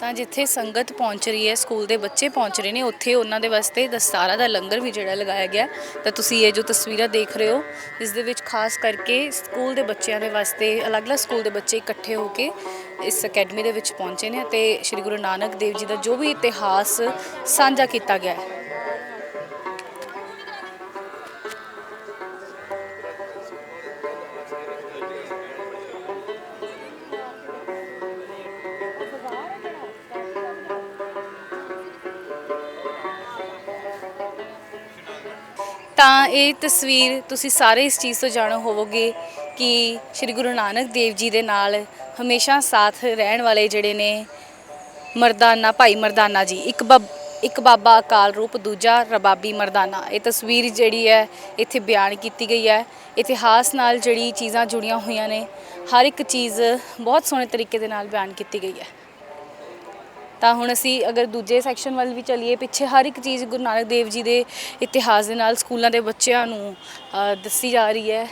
Speaker 1: ਤਾਂ ਜਿੱਥੇ ਸੰਗਤ ਪਹੁੰਚ ਰਹੀ ਹੈ, ਸਕੂਲ ਦੇ ਬੱਚੇ ਪਹੁੰਚ ਰਹੇ ਨੇ, ਉੱਥੇ ਉਹਨਾਂ ਦੇ ਵਾਸਤੇ ਦਸਤਾਰਾ ਦਾ ਲੰਗਰ ਵੀ ਜਿਹੜਾ ਲਗਾਇਆ ਗਿਆ। ਤਾਂ ਤੁਸੀਂ ਇਹ ਜੋ ਤਸਵੀਰਾਂ ਦੇਖ ਰਹੇ ਹੋ, ਇਸ ਦੇ ਵਿੱਚ ਖਾਸ ਕਰਕੇ ਸਕੂਲ ਦੇ ਬੱਚਿਆਂ ਦੇ ਵਾਸਤੇ ਅਲੱਗ-ਅਲੱਗ ਸਕੂਲ ਦੇ ਬੱਚੇ ਇਕੱਠੇ ਹੋ ਕੇ ਇਸ ਅਕੈਡਮੀ ਦੇ ਵਿੱਚ ਪਹੁੰਚੇ ਨੇ ਅਤੇ ਸ੍ਰੀ ਗੁਰੂ ਨਾਨਕ ਦੇਵ ਜੀ ਦਾ ਜੋ ਵੀ ਇਤਿਹਾਸ ਸਾਂਝਾ ਕੀਤਾ ਗਿਆ ਹੈ। ਤਾਂ ਇਹ ਤਸਵੀਰ ਤੁਸੀਂ ਸਾਰੇ ਇਸ ਚੀਜ਼ ਤੋਂ ਜਾਣੂ ਹੋਵੋਗੇ ਕਿ ਸ੍ਰੀ ਗੁਰੂ ਨਾਨਕ ਦੇਵ ਜੀ ਦੇ ਨਾਲ ਹਮੇਸ਼ਾ ਸਾਥ ਰਹਿਣ ਵਾਲੇ ਜਿਹੜੇ ਨੇ ਮਰਦਾਨਾ, ਭਾਈ ਮਰਦਾਨਾ ਜੀ, ਇੱਕ ਬਬ, ਇੱਕ ਬਾਬਾ ਅਕਾਲ ਰੂਪ, ਦੂਜਾ ਰਬਾਬੀ ਮਰਦਾਨਾ। ਇਹ ਤਸਵੀਰ ਜਿਹੜੀ ਹੈ, ਇੱਥੇ ਬਿਆਨ ਕੀਤੀ ਗਈ ਹੈ। ਇਤਿਹਾਸ ਨਾਲ ਜਿਹੜੀ ਚੀਜ਼ਾਂ ਜੁੜੀਆਂ ਹੋਈਆਂ ਨੇ, ਹਰ ਇੱਕ ਚੀਜ਼ ਬਹੁਤ ਸੋਹਣੇ ਤਰੀਕੇ ਦੇ ਨਾਲ ਬਿਆਨ ਕੀਤੀ ਗਈ ਹੈ। ਤਾਂ ਹੁਣ ਅਸੀਂ ਅਗਰ ਦੂਜੇ ਸੈਕਸ਼ਨ ਵੱਲ ਵੀ ਚਲੀਏ, ਪਿੱਛੇ ਹਰ ਇੱਕ ਚੀਜ਼ ਗੁਰੂ ਨਾਨਕ ਦੇਵ ਜੀ ਦੇ ਇਤਿਹਾਸ ਦੇ ਨਾਲ ਸਕੂਲਾਂ ਦੇ ਬੱਚਿਆਂ ਨੂੰ ਦੱਸੀ ਜਾ ਰਹੀ ਹੈ।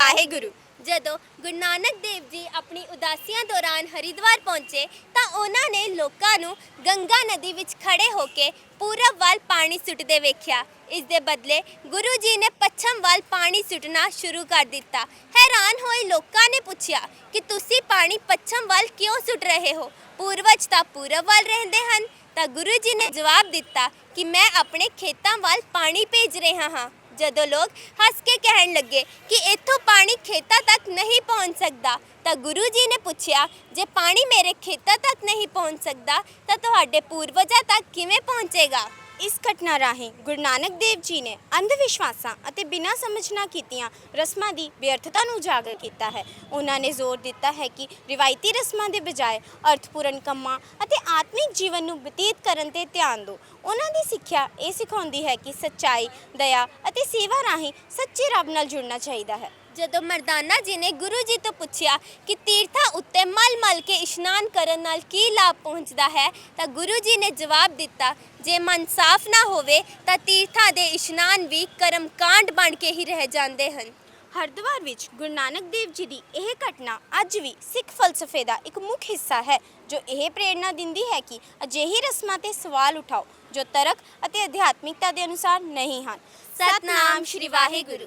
Speaker 5: ਵਾਹਿਗੁਰੂ। ਜਦੋਂ ਗੁਰੂ ਨਾਨਕ ਦੇਵ ਜੀ ਆਪਣੀ ਉਦਾਸੀਆਂ ਦੌਰਾਨ ਹਰਿਦੁਆਰ ਪਹੁੰਚੇ ਤਾਂ ਉਹਨਾਂ ਨੇ ਲੋਕਾਂ ਨੂੰ ਗੰਗਾ ਨਦੀ ਵਿੱਚ ਖੜੇ ਹੋ ਕੇ ਪੂਰਬ ਵੱਲ ਪਾਣੀ ਸੁੱਟਦੇ ਵੇਖਿਆ। ਇਸ ਦੇ ਬਦਲੇ ਗੁਰੂ ਜੀ ਨੇ ਪੱਛਮ ਵੱਲ ਪਾਣੀ ਸੁੱਟਣਾ ਸ਼ੁਰੂ ਕਰ ਦਿੱਤਾ। ਹੈਰਾਨ ਹੋਏ ਲੋਕਾਂ ਨੇ ਪੁੱਛਿਆ ਕਿ ਤੁਸੀਂ ਪਾਣੀ ਪੱਛਮ ਵੱਲ ਕਿਉਂ ਸੁੱਟ ਰਹੇ ਹੋ? ਪੂਰਵਜ ਤਾਂ ਪੂਰਬ ਵੱਲ ਰਹਿੰਦੇ ਹਨ। ਤਾਂ ਗੁਰੂ ਜੀ ਨੇ ਜਵਾਬ ਦਿੱਤਾ ਕਿ ਮੈਂ ਆਪਣੇ ਖੇਤਾਂ ਵੱਲ ਪਾਣੀ ਭੇਜ ਰਿਹਾ ਹਾਂ। ਜਦੋਂ ਲੋਕ ਹੱਸ ਕੇ ਕਹਿਣ ਲੱਗੇ ਕਿ ਇੱਥੋਂ ਪਾਣੀ ਖੇਤਾਂ ਤੱਕ ਨਹੀਂ ਪਹੁੰਚ ਸਕਦਾ, ਤਾਂ ਗੁਰੂ ਜੀ ਨੇ ਪੁੱਛਿਆ, ਜੇ ਪਾਣੀ ਮੇਰੇ ਖੇਤਾਂ ਤੱਕ ਨਹੀਂ ਪਹੁੰਚ ਸਕਦਾ, ਤਾਂ ਤੁਹਾਡੇ ਪੂਰਵਜਾਂ ਤੱਕ ਕਿਵੇਂ ਪਹੁੰਚੇਗਾ?
Speaker 8: ਇਸ ਘਟਨਾ ਰਾਹੀਂ ਗੁਰੂ ਨਾਨਕ ਦੇਵ ਜੀ ਨੇ ਅੰਧ ਵਿਸ਼ਵਾਸਾਂ ਅਤੇ ਬਿਨਾਂ ਸਮਝ ਨਾ ਕੀਤੀਆਂ ਰਸਮਾਂ ਦੀ ਵਿਅਰਥਤਾ ਨੂੰ ਉਜਾਗਰ ਕੀਤਾ ਹੈ। ਉਹਨਾਂ ਨੇ ਜ਼ੋਰ ਦਿੱਤਾ ਹੈ ਕਿ ਰਿਵਾਇਤੀ ਰਸਮਾਂ ਦੇ ਬਜਾਏ ਅਰਥਪੂਰਨ ਕੰਮਾਂ ਅਤੇ ਆਤਮਿਕ ਜੀਵਨ ਨੂੰ ਬਤੀਤ ਕਰਨ ਤੇ ਧਿਆਨ ਦਿਓ। ਉਹਨਾਂ ਦੀ ਸਿੱਖਿਆ ਇਹ ਸਿਖਾਉਂਦੀ ਹੈ ਕਿ ਸੱਚਾਈ, ਦਇਆ ਅਤੇ ਸੇਵਾ ਰਾਹੀਂ ਸੱਚੇ ਰੱਬ ਨਾਲ ਜੁੜਨਾ ਚਾਹੀਦਾ ਹੈ। ਜਦੋਂ ਮਰਦਾਨਾ ਜੀ ਨੇ ਗੁਰੂ ਜੀ ਤੋਂ ਪੁੱਛਿਆ ਕਿ ਤੀਰਥਾਂ ਉੱਤੇ ਮਲ-ਮਲ ਕੇ ਇਸ਼ਨਾਨ ਕਰਨ ਨਾਲ ਕੀ ਲਾਭ ਪਹੁੰਚਦਾ ਹੈ ਤਾਂ ਗੁਰੂ ਜੀ ਨੇ ਜਵਾਬ ਦਿੱਤਾ ਜੇ ਮਨ ਸਾਫ਼ ਨਾ ਹੋਵੇ ਤਾਂ ਤੀਰਥਾਂ ਦੇ ਇਸ਼ਨਾਨ ਵੀ ਕਰਮਕਾਂਡ ਬਣ ਕੇ ਹੀ ਰਹਿ ਜਾਂਦੇ ਹਨ। ਹਰਿਦੁਆਰ ਵਿੱਚ ਗੁਰੂ ਨਾਨਕ ਦੇਵ ਜੀ ਦੀ ਇਹ ਘਟਨਾ ਅੱਜ ਵੀ ਸਿੱਖ ਫਲਸਫੇ ਦਾ ਇੱਕ ਮੁੱਖ ਹਿੱਸਾ ਹੈ ਜੋ ਇਹ ਪ੍ਰੇਰਣਾ ਦਿੰਦੀ ਹੈ ਕਿ ਅਜਿਹੀ ਰਸਮਾਂ ਤੇ ਸਵਾਲ ਉਠਾਓ ਜੋ ਤਰਕ ਅਤੇ ਅਧਿਆਤਮਿਕਤਾ ਦੇ ਅਨੁਸਾਰ ਨਹੀਂ ਹਨ। ਸਤਨਾਮ ਸ਼੍ਰੀ ਵਾਹਿਗੁਰੂ।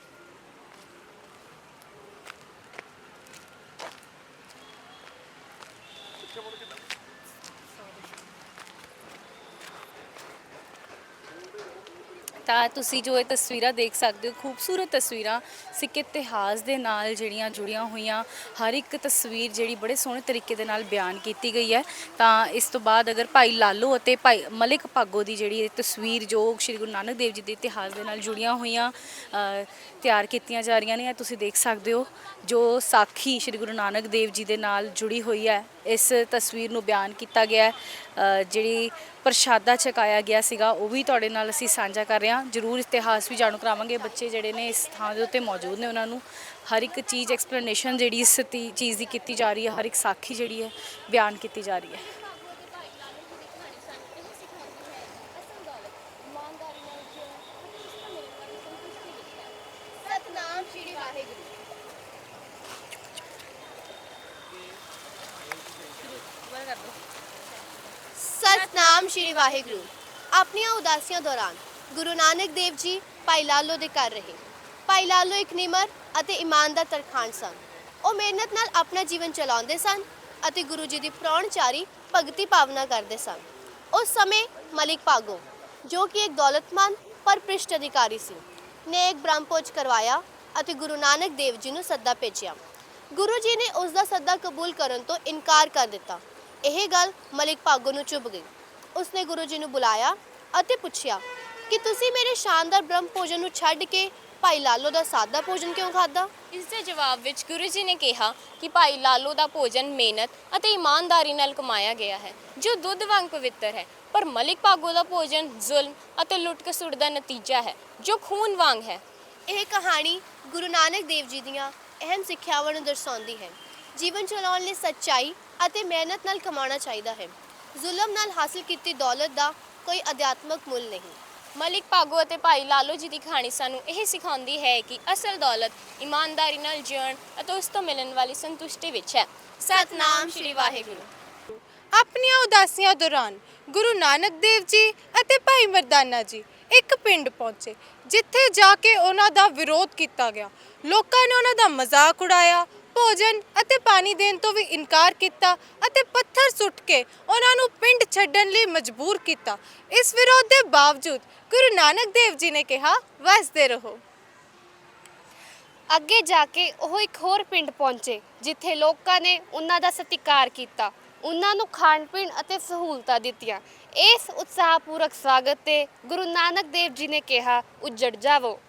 Speaker 1: ਤਾਂ ਤੁਸੀਂ ਜੋ ਇਹ ਤਸਵੀਰਾਂ ਦੇਖ ਸਕਦੇ ਹੋ, ਖੂਬਸੂਰਤ ਤਸਵੀਰਾਂ ਸਿੱਖ ਇਤਿਹਾਸ ਦੇ ਨਾਲ ਜਿਹੜੀਆਂ ਜੁੜੀਆਂ ਹੋਈਆਂ, ਹਰ ਇੱਕ ਤਸਵੀਰ ਜਿਹੜੀ ਬੜੇ ਸੋਹਣੇ ਤਰੀਕੇ ਦੇ ਨਾਲ ਬਿਆਨ ਕੀਤੀ ਗਈ ਹੈ। ਤਾਂ ਇਸ ਤੋਂ ਬਾਅਦ ਅਗਰ ਭਾਈ ਲਾਲੋ ਅਤੇ ਭਾਈ ਮਲਿਕ ਭਾਗੋ ਦੀ ਜਿਹੜੀ ਇਹ ਤਸਵੀਰ ਜੋ ਸ਼੍ਰੀ ਗੁਰੂ ਨਾਨਕ ਦੇਵ ਜੀ ਦੇ ਇਤਿਹਾਸ ਦੇ ਨਾਲ ਜੁੜੀਆਂ ਹੋਈਆਂ ਤਿਆਰ ਕੀਤੀਆਂ ਜਾ ਰਹੀਆਂ ਨੇ, ਇਹ ਤੁਸੀਂ ਦੇਖ ਸਕਦੇ ਹੋ, ਜੋ ਸਾਖੀ ਸ਼੍ਰੀ ਗੁਰੂ ਨਾਨਕ ਦੇਵ ਜੀ ਦੇ ਨਾਲ ਜੁੜੀ ਹੋਈ ਹੈ। ਇਸ ਤਸਵੀਰ ਨੂੰ ਬਿਆਨ ਕੀਤਾ ਗਿਆ ਹੈ ਜਿਹੜੀ ਪ੍ਰਸ਼ਾਦਾ ਛਕਾਇਆ ਗਿਆ ਸੀਗਾ, ਉਹ ਵੀ ਤੁਹਾਡੇ ਨਾਲ ਅਸੀਂ ਸਾਂਝਾ ਕਰ ਰਹੇ ਹਾਂ। ਜਰੂਰ ਇਤਿਹਾਸ ਵੀ ਜਾਣੂ ਕਰਾਵਾਂਗੇ। ਬੱਚੇ ਜਿਹੜੇ ਨੇ ਇਸ ਥਾਂ ਦੇ ਉੱਤੇ ਮੌਜੂਦ ਨੇ ਉਹਨਾਂ ਨੂੰ। ਹਰ ਇੱਕ ਚੀਜ਼ ਐਕਸਪਲੇਨੇਸ਼ਨ ਜਿਹੜੀ ਇਸ ਤੀ- ਚੀਜ਼ ਦੀ ਕੀਤੀ ਜਾ ਰਹੀ ਹੈ, ਹਰ ਇੱਕ ਸਾਖੀ ਜਿਹੜੀ ਹੈ, ਬਿਆਨ ਕੀਤੀ ਜਾ ਰਹੀ ਹੈ
Speaker 9: ਸਤਨਾਮ ਸ਼੍ਰੀ ਵਾਹਿਗੁਰੂ ਸਤਨਾਮ ਸ਼੍ਰੀ ਵਾਹਿਗੁਰੂ। ਆਪਣੀਆਂ ਉਦਾਸੀਆਂ ਦੌਰਾਨ ਗੁਰੂ ਨਾਨਕ ਦੇਵ ਜੀ ਭਾਈ ਲਾਲੋ ਦੇ ਘਰ ਰਹੇ। ਭਾਈ ਲਾਲੋ ਇੱਕ ਨਿਮਰ ਅਤੇ ਇਮਾਨਦਾਰ ਤਰਖਾਣ ਸਨ। ਉਹ ਮਿਹਨਤ ਨਾਲ ਆਪਣਾ ਜੀਵਨ ਚਲਾਉਂਦੇ ਸਨ ਅਤੇ ਗੁਰੂ ਜੀ ਦੀ ਪ੍ਰਾਹੁਣਚਾਰੀ ਭਗਤੀ ਭਾਵਨਾ ਕਰਦੇ ਸਨ। ਉਸ ਸਮੇਂ ਮਲਿਕ ਭਾਗੋ, ਜੋ ਕਿ ਇੱਕ ਦੌਲਤਮੰਦ ਪਰ ਭ੍ਰਿਸ਼ਟ ਅਧਿਕਾਰੀ ਸੀ, ਨੇ ਇੱਕ ਬ੍ਰਹਮਭੋਜ ਕਰਵਾਇਆ ਅਤੇ ਗੁਰੂ ਨਾਨਕ ਦੇਵ ਜੀ ਨੂੰ ਸੱਦਾ ਭੇਜਿਆ। ਗੁਰੂ ਜੀ ਨੇ ਉਸ ਦਾ ਸੱਦਾ ਕਬੂਲ ਕਰਨ ਤੋਂ ਇਨਕਾਰ ਕਰ ਦਿੱਤਾ। ਇਹ ਗੱਲ ਮਲਿਕ ਭਾਗੋ ਨੂੰ ਚੁੱਭ ਗਈ। ਉਸਨੇ ਗੁਰੂ ਜੀ ਨੂੰ ਬੁਲਾਇਆ ਅਤੇ ਪੁੱਛਿਆ ਕਿ ਤੁਸੀਂ ਮੇਰੇ ਸ਼ਾਨਦਾਰ ਬ੍ਰਹਮ ਭੋਜਨ ਨੂੰ ਛੱਡ ਕੇ ਭਾਈ ਲਾਲੋ ਦਾ ਸਾਦਾ ਭੋਜਨ ਕਿਉਂ ਖਾਦਾ
Speaker 10: ਇਸ ਦੇ ਜਵਾਬ ਵਿੱਚ ਗੁਰੂ ਜੀ ਨੇ ਕਿਹਾ ਕਿ ਭਾਈ ਲਾਲੋ ਦਾ ਭੋਜਨ ਮਿਹਨਤ ਅਤੇ ਇਮਾਨਦਾਰੀ ਨਾਲ ਕਮਾਇਆ ਗਿਆ ਹੈ ਜੋ ਦੁੱਧ ਵਾਂਗ ਪਵਿੱਤਰ ਹੈ ਪਰ ਮਲਿਕ ਭਾਗੋ ਦਾ ਭੋਜਨ ਜ਼ੁਲਮ ਅਤੇ ਲੁੱਟ ਖਸੁੱਟ ਦਾ ਨਤੀਜਾ ਹੈ ਜੋ ਖੂਨ ਵਾਂਗ ਹੈ।
Speaker 9: ਇਹ ਕਹਾਣੀ ਗੁਰੂ ਨਾਨਕ ਦੇਵ ਜੀ ਦੀਆਂ ਅਹਿਮ ਸਿੱਖਿਆਵਾਂ ਨੂੰ ਦਰਸਾਉਂਦੀ ਹੈ। ਜੀਵਨ ਚਲਾਉਣ ਲਈ ਸੱਚਾਈ ਅਤੇ ਮਿਹਨਤ ਨਾਲ ਕਮਾਉਣਾ ਚਾਹੀਦਾ ਹੈ। ਜ਼ੁਲਮ ਨਾਲ ਹਾਸਲ ਕੀਤੀ ਦੌਲਤ ਦਾ ਕੋਈ ਅਧਿਆਤਮਕ ਮੁੱਲ ਨਹੀਂ।
Speaker 10: ਮਲਿਕ ਭਾਗੋ ਅਤੇ ਭਾਈ ਲਾਲੋ ਜੀ ਦੀ ਕਹਾਣੀ ਸਾਨੂੰ ਇਹ ਸਿਖਾਉਂਦੀ ਹੈ ਕਿ ਅਸਲ ਦੌਲਤ ਇਮਾਨਦਾਰੀ ਨਾਲ ਜਿਉਣ ਅਤੇ ਉਸ ਤੋਂ ਮਿਲਣ ਵਾਲੀ ਸੰਤੁਸ਼ਟੀ ਵਿੱਚ ਹੈ। ਸਤਨਾਮ ਸ਼੍ਰੀ ਵਾਹਿਗੁਰੂ।
Speaker 11: ਆਪਣੀਆਂ ਉਦਾਸੀਆਂ ਦੌਰਾਨ ਗੁਰੂ ਨਾਨਕ ਦੇਵ ਜੀ ਅਤੇ ਭਾਈ ਮਰਦਾਨਾ ਜੀ ਇੱਕ ਪਿੰਡ ਪਹੁੰਚੇ, ਜਿੱਥੇ ਜਾ ਕੇ ਉਹਨਾਂ ਦਾ ਵਿਰੋਧ ਕੀਤਾ ਗਿਆ। ਲੋਕਾਂ ਨੇ ਉਹਨਾਂ ਦਾ ਮਜ਼ਾਕ ਉਡਾਇਆ ਭੋਜਨ ਅਤੇ ਪਾਣੀ ਦੇਣ ਤੋਂ ਵੀ ਇਨਕਾਰ ਕੀਤਾ ਅਤੇ ਪੱਥਰ ਸੁੱਟ ਕੇ ਉਹਨਾਂ ਨੂੰ ਪਿੰਡ ਛੱਡਣ ਲਈ ਮਜਬੂਰ ਕੀਤਾ। ਇਸ ਵਿਰੋਧ ਦੇ ਬਾਵਜੂਦ ਗੁਰੂ ਨਾਨਕ ਦੇਵ ਜੀ ਨੇ ਕਿਹਾ, ਵਸਦੇ ਰਹੋ।
Speaker 12: ਅੱਗੇ ਜਾ ਕੇ ਉਹ ਇੱਕ ਹੋਰ ਪਿੰਡ ਪਹੁੰਚੇ, ਜਿੱਥੇ ਲੋਕਾਂ ਨੇ ਉਹਨਾਂ ਦਾ ਸਤਿਕਾਰ ਕੀਤਾ। ਉਹਨਾਂ ਨੂੰ ਖਾਣ ਪੀਣ ਅਤੇ ਸਹੂਲਤਾਂ ਦਿੱਤੀਆਂ। ਇਸ ਉਤਸ਼ਾਹਪੂਰਕ ਸਵਾਗਤ ਤੇ ਗੁਰੂ ਨਾਨਕ ਦੇਵ ਜੀ ਨੇ ਕਿਹਾ, ਉੱਜੜ ਜਾਵੋ।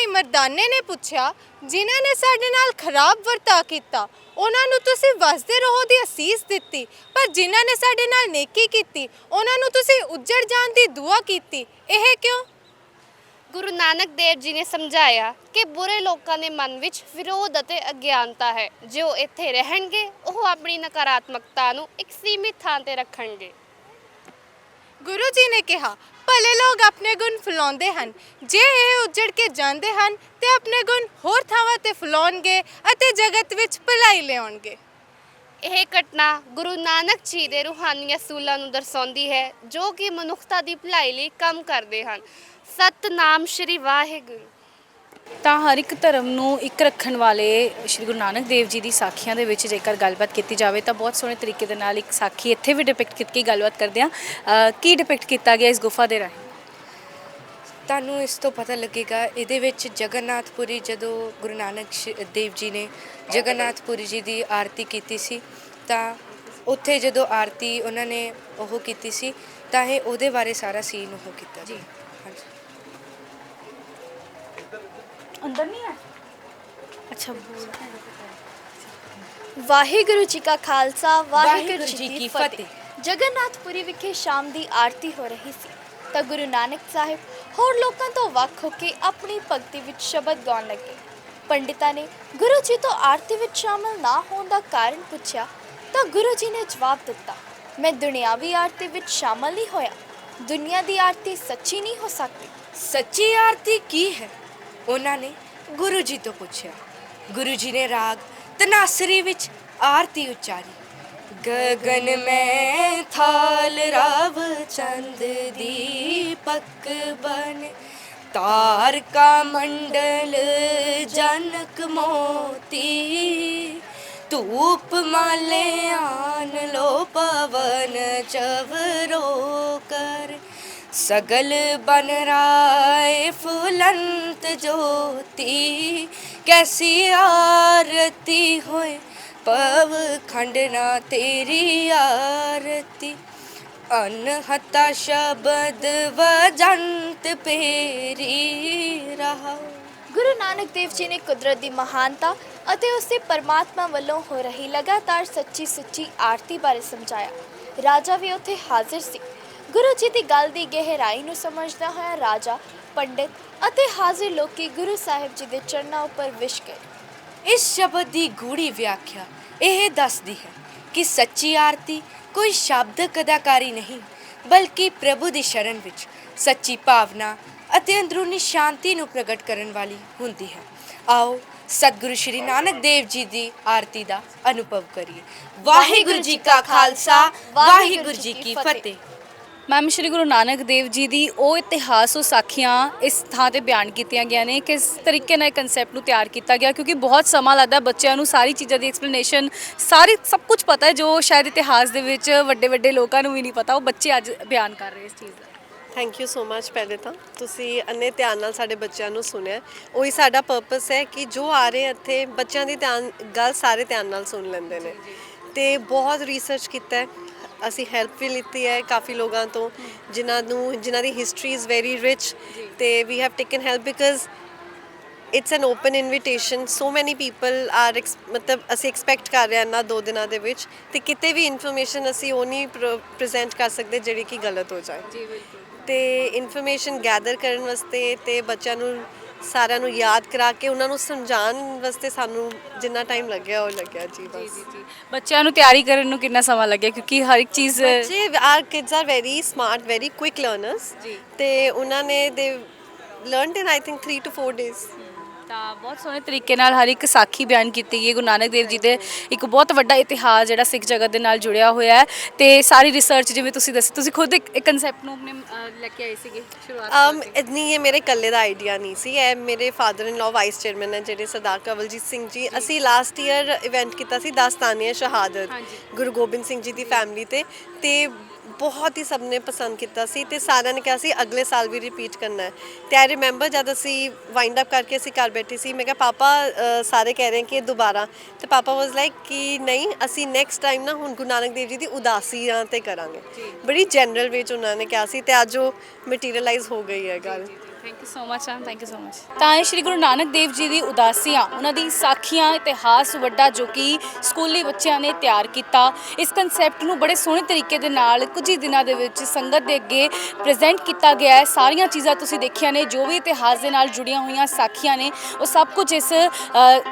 Speaker 11: ਭਾਈ ਮਰਦਾਨੇ ਨੇ ਪੁੱਛਿਆ ਜਿਨ੍ਹਾਂ ਨੇ ਸਾਡੇ ਨਾਲ ਖਰਾਬ ਵਰਤਾਅ ਕੀਤਾ। ਉਹਨਾਂ ਨੂੰ ਤੁਸੀਂ ਵਸਦੇ ਰਹੋ ਦੀ ਅਸੀਸ ਦਿੱਤੀ ਪਰ ਜਿਨ੍ਹਾਂ ਨੇ ਸਾਡੇ ਨਾਲ ਨੇਕੀ ਕੀਤੀ ਉਹਨਾਂ ਨੂੰ ਤੁਸੀਂ ਉੱਜੜ ਜਾਣ ਦੀ ਦੁਆ ਕੀਤੀ। ਇਹ ਕਿਉਂ?
Speaker 12: ਗੁਰੂ ਨਾਨਕ ਦੇਵ ਜੀ ਨੇ ਸਮਝਾਇਆ ਕਿ ਬੁਰੇ ਲੋਕਾਂ ਦੇ ਮਨ ਵਿੱਚ ਵਿਰੋਧ ਅਤੇ ਅਗਿਆਨਤਾ ਹੈ। ਜੋ ਇੱਥੇ ਰਹਿਣਗੇ ਉਹ ਆਪਣੀ ਨਕਾਰਾਤਮਕਤਾ ਨੂੰ ਇੱਕ ਸੀਮਿਤ ਥਾਂ ਤੇ ਰੱਖਣਗੇ।
Speaker 11: ਗੁਰੂ ਜੀ ਨੇ ਕਿਹਾ ਭਲੇ ਲੋਕ ਆਪਣੇ ਗੁਣ ਫੁਲਾਉਂਦੇ ਹਨ। ਜੇ ਇਹ ਉੱਜੜ ਕੇ ਜਾਂਦੇ ਹਨ, ਤੇ ਆਪਣੇ ਗੁਣ ਹੋਰ ਥਾਵਾਂ ਤੇ ਫੁਲਾਉਣਗੇ ਅਤੇ ਜਗਤ ਵਿੱਚ ਭਲਾਈ ਲਿਆਉਣਗੇ।
Speaker 12: ਇਹ ਘਟਨਾ ਗੁਰੂ ਨਾਨਕ ਜੀ ਦੇ ਰੂਹਾਨੀ ਅਸੂਲਾਂ ਨੂੰ ਦਰਸਾਉਂਦੀ ਹੈ, ਜੋ ਕਿ ਮਨੁੱਖਤਾ ਦੀ ਭਲਾਈ ਲਈ ਕੰਮ ਕਰਦੇ ਹਨ। ਸਤਨਾਮ ਸ਼੍ਰੀ ਵਾਹਿਗੁਰੂ।
Speaker 1: ਤਾਂ ਹਰ ਇੱਕ ਧਰਮ ਨੂੰ ਇੱਕ ਰੱਖਣ ਵਾਲੇ ਸ਼੍ਰੀ ਗੁਰੂ ਨਾਨਕ ਦੇਵ ਜੀ ਦੀ ਸਾਖੀਆਂ ਦੇ ਵਿੱਚ ਜੇਕਰ ਗੱਲਬਾਤ ਕੀਤੀ ਜਾਵੇ ਤਾਂ ਬਹੁਤ ਸੋਹਣੇ ਤਰੀਕੇ ਦੇ ਨਾਲ ਇੱਕ ਸਾਖੀ ਇੱਥੇ ਵੀ ਡਿਪਿਕਟ ਕੀਤੀ ਗੱਲਬਾਤ ਕਰਦੇ ਆ। ਕੀ ਡਿਪਿਕਟ ਕੀਤਾ ਗਿਆ ਇਸ ਗੁਫਾ ਦੇ ਰਾਹੀਂ?
Speaker 13: ਤੁਹਾਨੂੰ ਇਸ ਤੋਂ ਪਤਾ ਲੱਗੇਗਾ ਇਹਦੇ ਵਿੱਚ ਜਗਨਨਾਥਪੁਰੀ ਜਦੋਂ ਗੁਰੂ ਨਾਨਕ ਦੇਵ ਜੀ ਨੇ ਜਗਨਨਾਥਪੁਰੀ ਜੀ ਦੀ ਆਰਤੀ ਕੀਤੀ ਸੀ ਤਾਂ ਉੱਥੇ ਜਦੋਂ ਆਰਤੀ ਉਹਨਾਂ ਨੇ ਉਹ ਕੀਤੀ ਸੀ ਤਾਂ ਇਹ ਉਹਦੇ ਬਾਰੇ ਸਾਰਾ ਸੀਨ ਉਹ ਕੀਤਾ। ਜੀ ਹਾਂਜੀ
Speaker 1: ਅੰਦਰ ਨਹੀਂ ਹੈ?
Speaker 6: ਅੱਛਾ ਵਾਹਿਗੁਰੂ ਜੀ ਕਾ ਖਾਲਸਾ ਵਾਹਿਗੁਰੂ ਜੀ ਕੀ ਫਤਿਹ। ਜਗਨਨਾਥਪੁਰੀ ਵਿਖੇ ਸ਼ਾਮ ਦੀ ਆਰਤੀ ਹੋ ਰਹੀ ਸੀ। ਤਾਂ ਗੁਰੂ ਨਾਨਕ ਸਾਹਿਬ ਹੋਰ ਲੋਕਾਂ ਤੋਂ ਵੱਖ ਹੋ ਕੇ ਆਪਣੀ ਭਗਤੀ ਵਿੱਚ ਸ਼ਬਦ ਗਾਉਣ ਲੱਗੇ। ਪੰਡਿਤਾਂ ਨੇ ਗੁਰੂ ਜੀ ਤੋਂ ਆਰਤੀ ਵਿੱਚ ਸ਼ਾਮਲ ਨਾ ਹੋਣ ਦਾ ਕਾਰਨ ਪੁੱਛਿਆ ਤਾਂ ਗੁਰੂ ਜੀ ਨੇ ਜਵਾਬ ਦਿੱਤਾ ਮੈਂ ਦੁਨਿਆਵੀ ਆਰਤੀ ਵਿੱਚ ਸ਼ਾਮਲ ਨਹੀਂ ਹੋਇਆ। ਦੁਨੀਆ ਦੀ ਆਰਤੀ ਸੱਚੀ ਨਹੀਂ ਹੋ ਸਕਦੀ।
Speaker 13: ਸੱਚੀ ਆਰਤੀ ਕੀ ਹੈ? ਉਹਨਾਂ ਨੇ ਗੁਰੂ ਜੀ ਤੋਂ ਪੁੱਛਿਆ। ਗੁਰੂ ਜੀ ਨੇ ਰਾਗ ਤਨਾਸਰੀ ਵਿੱਚ ਆਰਤੀ ਉਚਾਰੀ। ਗਗਨ ਮੈਂ ਥਾਲ ਰਾਵ ਚੰਦ ਦੀਪਕ ਬਨ, ਤਾਰਕਾ ਮੰਡਲ ਜਨਕ ਮੋਤੀ, ਧੂਪ ਮਾਲੇ ਆਨ ਲੋ ਪਵਨ ਚਵਰੋ ਕਰ। सगल बन राय फुलंत ज्योति कैसी आरती होए पव खंडना तेरी आरती अनहता शब्द वजंत पेरी रहा
Speaker 6: ਗੁਰੂ ਨਾਨਕ ਦੇਵ ਜੀ ਨੇ ਕੁਦਰਤ ਦੀ ਮਹਾਨਤਾ ਅਤੇ ਉਸੇ ਪਰਮਾਤਮਾ ਵੱਲੋਂ ਹੋ ਰਹੀ ਲਗਾਤਾਰ ਸੱਚੀ ਸੁੱਚੀ ਆਰਤੀ ਬਾਰੇ ਸਮਝਾਇਆ ਰਾਜਾ ਵੀ ਉੱਥੇ ਹਾਜ਼ਰ ਸੀ ਗੁਰੂ ਜੀ ਦੀ ਗੱਲ ਦੀ ਗਹਿਰਾਈ ਨੂੰ ਸਮਝਦਾ ਹੋਇਆ ਰਾਜਾ ਪੰਡਿਤ ਅਤੇ ਹਾਜ਼ਰ ਲੋਕੀ ਗੁਰੂ ਸਾਹਿਬ ਜੀ ਦੇ ਚਰਨਾਂ ਉੱਪਰ ਵਿਸ਼ ਗਏ।
Speaker 13: ਇਸ ਸ਼ਬਦ ਦੀ ਗੂੜੀ ਵਿਆਖਿਆ ਇਹ ਦੱਸਦੀ ਹੈ ਕਿ ਸੱਚੀ ਆਰਤੀ ਕੋਈ ਸ਼ਬਦ ਅਦਾਕਾਰੀ ਨਹੀਂ ਬਲਕਿ ਪ੍ਰਭੂ ਦੀ ਸ਼ਰਨ ਵਿੱਚ ਸੱਚੀ ਭਾਵਨਾ ਅਤੇ ਅੰਦਰੂਨੀ ਸ਼ਾਂਤੀ ਨੂੰ ਪ੍ਰਗਟ ਕਰਨ ਵਾਲੀ ਹੁੰਦੀ ਹੈ। ਆਓ ਸਤਿਗੁਰੂ ਸ਼੍ਰੀ ਨਾਨਕ ਦੇਵ ਜੀ ਦੀ ਆਰਤੀ ਦਾ ਅਨੁਭਵ ਕਰੀਏ। ਵਾਹਿਗੁਰੂ ਜੀ ਕਾ ਖਾਲਸਾ ਵਾਹਿਗੁਰੂ ਜੀ ਕੀ ਫਤਿਹ।
Speaker 1: ਮੈਮ ਸ਼੍ਰੀ ਗੁਰੂ ਨਾਨਕ ਦੇਵ ਜੀ ਦੀ ਉਹ ਇਤਿਹਾਸ ਉਹ ਸਾਖੀਆਂ ਇਸ ਥਾਂ ਤੇ ਬਿਆਨ ਕੀਤੀਆਂ ਗਿਆ ਨੇ ਕਿਸ ਤਰੀਕੇ ਨਾਲ ਕਨਸੈਪਟ ਨੂੰ ਤਿਆਰ ਕੀਤਾ ਗਿਆ ਕਿਉਂਕਿ ਬਹੁਤ ਸਮਾਂ ਲੱਗਦਾ ਬੱਚਿਆਂ ਨੂੰ ਸਾਰੀ ਚੀਜ਼ਾਂ ਦੀ ਐਕਸਪਲੇਨੇਸ਼ਨ ਸਾਰੀ ਸਭ ਕੁਝ ਪਤਾ ਹੈ ਜੋ ਸ਼ਾਇਦ ਇਤਿਹਾਸ ਦੇ ਵਿੱਚ ਵੱਡੇ ਵੱਡੇ ਲੋਕਾਂ ਨੂੰ ਵੀ ਨਹੀਂ ਪਤਾ ਉਹ ਬੱਚੇ ਅੱਜ ਬਿਆਨ ਕਰ ਰਹੇ ਇਸ ਚੀਜ਼ ਦਾ।
Speaker 3: ਥੈਂਕ ਯੂ ਸੋ ਮੱਚ ਪਹਿਲੇ ਤਾਂ। ਤੁਸੀਂ ਅੰਨੇ ਧਿਆਨ ਨਾਲ ਸਾਡੇ ਬੱਚਿਆਂ ਨੂੰ ਸੁਣਿਆ। ਉਹੀ ਸਾਡਾ ਪਰਪਸ ਹੈ ਕਿ ਜੋ ਆ ਰਹੇ ਇੱਥੇ ਬੱਚਿਆਂ ਦੀ ਧਿਆਨ ਗੱਲ ਸਾਰੇ ਧਿਆਨ ਨਾਲ ਸੁਣ ਲੈਂਦੇ ਨੇ। ਤੇ ਬਹੁਤ ਰਿਸਰਚ ਕੀਤਾ ਹੈ। ਅਸੀਂ ਹੈਲਪ ਵੀ ਲਿੱਤੀ ਹੈ ਕਾਫੀ ਲੋਕਾਂ ਤੋਂ ਜਿਨ੍ਹਾਂ ਨੂੰ ਜਿਨ੍ਹਾਂ ਦੀ ਹਿਸਟਰੀ ਇਜ਼ ਵੈਰੀ ਰਿਚ ਤੇ we have taken help because it's an open invitation so many people are ਮਤਲਬ ਅਸੀਂ ਐਕਸਪੈਕਟ ਕਰ ਰਹੇ ਹਾਂ ਇਹਨਾਂ ਦੋ ਦਿਨਾਂ ਦੇ ਵਿੱਚ ਤੇ ਕਿਤੇ ਵੀ ਇਨਫੋਰਮੇਸ਼ਨ ਅਸੀਂ ਉਹ ਨਹੀਂ ਪ੍ਰੈਜ਼ੈਂਟ ਕਰ ਸਕਦੇ ਜਿਹੜੀ ਕਿ ਗਲਤ ਹੋ ਜਾਏ।
Speaker 1: ਜੀ ਬਿਲਕੁਲ।
Speaker 3: ਤੇ ਇਨਫੋਰਮੇਸ਼ਨ ਗੈਦਰ ਕਰਨ ਵਾਸਤੇ ਤੇ ਬੱਚਿਆਂ ਨੂੰ ਸਾਰਿਆਂ ਨੂੰ ਯਾਦ ਕਰਾ ਕੇ ਉਹਨਾਂ ਨੂੰ ਸਮਝਾਉਣ ਵਾਸਤੇ ਸਾਨੂੰ ਜਿੰਨਾ ਟਾਈਮ ਲੱਗਿਆ ਉਹ ਲੱਗਿਆ ਜੀ
Speaker 1: ਜੀ
Speaker 3: ਬਸ।
Speaker 1: ਜੀ ਜੀ। ਬੱਚਿਆਂ ਨੂੰ ਤਿਆਰੀ ਕਰਨ ਨੂੰ ਕਿੰਨਾ ਸਮਾਂ ਲੱਗਿਆ? ਕਿਉਂਕਿ ਹਰ ਇੱਕ ਚੀਜ਼
Speaker 3: ਬੱਚੇ are kids are very smart very quick learners
Speaker 1: ਜੀ।
Speaker 3: ਤੇ ਉਹਨਾਂ ਨੇ they learned in I think 3 to 4 days
Speaker 1: ਤਾਂ ਬਹੁਤ ਸੋਹਣੇ ਤਰੀਕੇ ਨਾਲ ਹਰ ਇੱਕ ਸਾਖੀ ਬਿਆਨ ਕੀਤੀ ਗਈ ਹੈ। ਗੁਰੂ ਨਾਨਕ ਦੇਵ ਜੀ ਦੇ ਇੱਕ ਬਹੁਤ ਵੱਡਾ ਇਤਿਹਾਸ ਜਿਹੜਾ ਸਿੱਖ ਜਗਤ ਦੇ ਨਾਲ ਜੁੜਿਆ ਹੋਇਆ ਹੈ ਤੇ ਸਾਰੀ ਰਿਸਰਚ ਜਿਵੇਂ ਤੁਸੀਂ ਦੱਸਿਆ ਤੁਸੀਂ ਖੁਦ ਇੱਕ ਕਨਸੈਪਟ ਨੂੰ ਆਪਣੇ ਅਹ, ਲੈ ਕੇ ਆਏ ਸੀਗੇ ਸ਼ੁਰੂਆਤ
Speaker 3: ਅਮ। ਨਹੀਂ ਇਹ ਮੇਰੇ ਇਕੱਲੇ ਦਾ ਆਈਡੀਆ ਨਹੀਂ ਸੀ। ਇਹ ਮੇਰੇ ਫਾਦਰ ਇਨ ਲਾ ਵਾਈਸ ਚੇਅਰਮੈਨ ਹੈ ਜਿਹੜੇ ਸਰਦਾਰ ਕਵਲਜੀਤ ਸਿੰਘ ਜੀ। ਅਸੀਂ ਲਾਸਟ ਈਅਰ ਇਵੈਂਟ ਕੀਤਾ ਸੀ ਦਾਸਤਾਨੀਆ ਸ਼ਹਾਦਤ
Speaker 1: ਹਾਂਜੀ।
Speaker 3: ਗੁਰੂ ਗੋਬਿੰਦ ਸਿੰਘ ਜੀ ਦੀ ਫੈਮਿਲੀ ਤੇ। ਤੇ ਬਹੁਤ ਹੀ ਸਭ ਨੇ ਪਸੰਦ ਕੀਤਾ ਸੀ ਤੇ ਸਾਰਿਆਂ ਨੇ ਕਿਹਾ ਸੀ ਅਗਲੇ ਸਾਲ ਵੀ ਰਿਪੀਟ ਕਰਨਾ ਹੈ। ਤੇ ਆਈ ਰਿਮੈਂਬਰ ਜਦ ਅਸੀਂ ਵਾਈਂਡ ਅਪ ਕਰਕੇ ਅਸੀਂ ਘਰ ਬੈਠੇ ਸੀ ਮੈਂ ਕਿਹਾ ਪਾਪਾ ਅ, ਸਾਰੇ ਕਹਿ ਰਹੇ ਕਿ ਦੁਬਾਰਾ। ਤੇ ਪਾਪਾ ਵਾਸ ਲਾਈਕ ਕਿ ਨਹੀਂ ਅਸੀਂ ਨੈਕਸਟ ਟਾਈਮ ਨਾ ਹੁਣ ਗੁਰੂ ਨਾਨਕ ਦੇਵ ਜੀ ਦੀ ਉਦਾਸੀਆਂ ਤੇ ਕਰਾਂਗੇ। ਬੜੀ ਜਨਰਲ ਵਿੱਚ ਉਹਨਾਂ ਨੇ ਕਿਹਾ ਸੀ ਤੇ ਅੱਜ ਉਹ ਮਟੀਰੀਅਲਾਈਜ਼ ਹੋ ਗਈ ਹੈ ਗੱਲ।
Speaker 1: Thank you so much ma'am thank you so much ਤਾਂ ਇਹ ਸ਼੍ਰੀ ਗੁਰੂ ਨਾਨਕ ਦੇਵ ਜੀ ਦੀ ਉਦਾਸੀਆਂ, ਉਹਨਾਂ ਦੀ ਸਾਖੀਆਂ, ਇਤਿਹਾਸ ਵੱਡਾ ਜੋ ਕਿ ਸਕੂਲੀ ਬੱਚਿਆਂ ਨੇ ਤਿਆਰ ਕੀਤਾ। ਇਸ ਕਨਸੈਪਟ ਨੂੰ ਬੜੇ ਸੋਹਣੇ ਤਰੀਕੇ ਦੇ ਨਾਲ ਕੁਝ ਹੀ ਦਿਨਾਂ ਦੇ ਵਿੱਚ ਸੰਗਤ ਦੇ ਅੱਗੇ ਪ੍ਰੈਜ਼ੈਂਟ ਕੀਤਾ ਗਿਆ ਹੈ। ਸਾਰੀਆਂ ਚੀਜ਼ਾਂ ਤੁਸੀਂ ਦੇਖੀਆਂ ਨੇ, ਜੋ ਵੀ ਇਤਿਹਾਸ ਦੇ ਨਾਲ ਜੁੜੀਆਂ ਹੋਈਆਂ ਸਾਖੀਆਂ ਨੇ, ਉਹ ਸਭ ਕੁਝ ਇਸ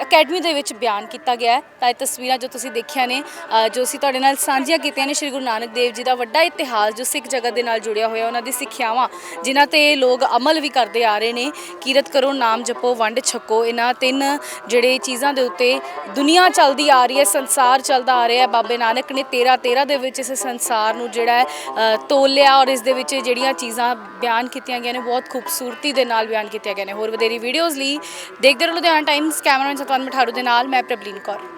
Speaker 1: ਅਕੈਡਮੀ ਦੇ ਵਿੱਚ ਬਿਆਨ ਕੀਤਾ ਗਿਆ ਹੈ। ਤਾਂ ਇਹ ਤਸਵੀਰਾਂ ਜੋ ਤੁਸੀਂ ਦੇਖੀਆਂ ਨੇ ਜੋ ਅਸੀਂ ਤੁਹਾਡੇ ਨਾਲ ਸਾਂਝੀਆਂ ਕੀਤੀਆਂ ਨੇ, ਸ਼੍ਰੀ ਗੁਰੂ ਨਾਨਕ ਦੇਵ ਜੀ ਦਾ ਵੱਡਾ ਇਤਿਹਾਸ ਜੋ ਸਿੱਖ ਜਗਤ ਦੇ ਨਾਲ ਜੁੜਿਆ ਹੋਇਆ, ਉਹਨਾਂ ਦੀ ਸਿੱਖਿਆਵਾਂ, ਜਿਨ੍ਹਾਂ ਤੇ ਲੋਕ ਅਮਲ ਵੀ ਕਰਦੇ ਆ ਰਹੇ ਨੇ। ਕੀਰਤ ਕਰੋ, ਨਾਮ ਜਪੋ, ਵੰਡ ਛਕੋ। ਇਹਨਾਂ ਤਿੰਨ ਜਿਹੜੇ ਚੀਜ਼ਾਂ ਦੇ ਉੱਤੇ ਦੁਨੀਆ ਚੱਲਦੀ ਆ ਰਹੀ ਹੈ, ਸੰਸਾਰ ਚੱਲਦਾ ਆ ਰਿਹਾ ਹੈ। ਬਾਬੇ ਨਾਨਕ ਨੇ 13 13 ਦੇ ਵਿੱਚ ਇਸ ਸੰਸਾਰ ਨੂੰ ਜਿਹੜਾ ਹੈ ਤੋਲਿਆ ਔਰ ਇਸ ਦੇ ਵਿੱਚ ਜਿਹੜੀਆਂ ਚੀਜ਼ਾਂ ਬਿਆਨ ਕੀਤੀਆਂ ਗਈਆਂ ਨੇ, ਬਹੁਤ ਖੂਬਸੂਰਤੀ ਦੇ ਨਾਲ ਬਿਆਨ ਕੀਤੀਆਂ ਗਈਆਂ ਨੇ। ਹੋਰ ਵਧੇਰੀ ਵੀਡੀਓਜ਼ ਲਈ ਦੇਖਦੇ ਰਹੋ ਲੁਧਿਆਣਾ ਟਾਈਮਸ ਕੈਮਰਾਮੈਨ ਸਤਵੰਤ ਮਠਾਰੂ ਦੇ ਨਾਲ, ਮੈਂ ਪ੍ਰਬਲੀਨ ਕੌਰ।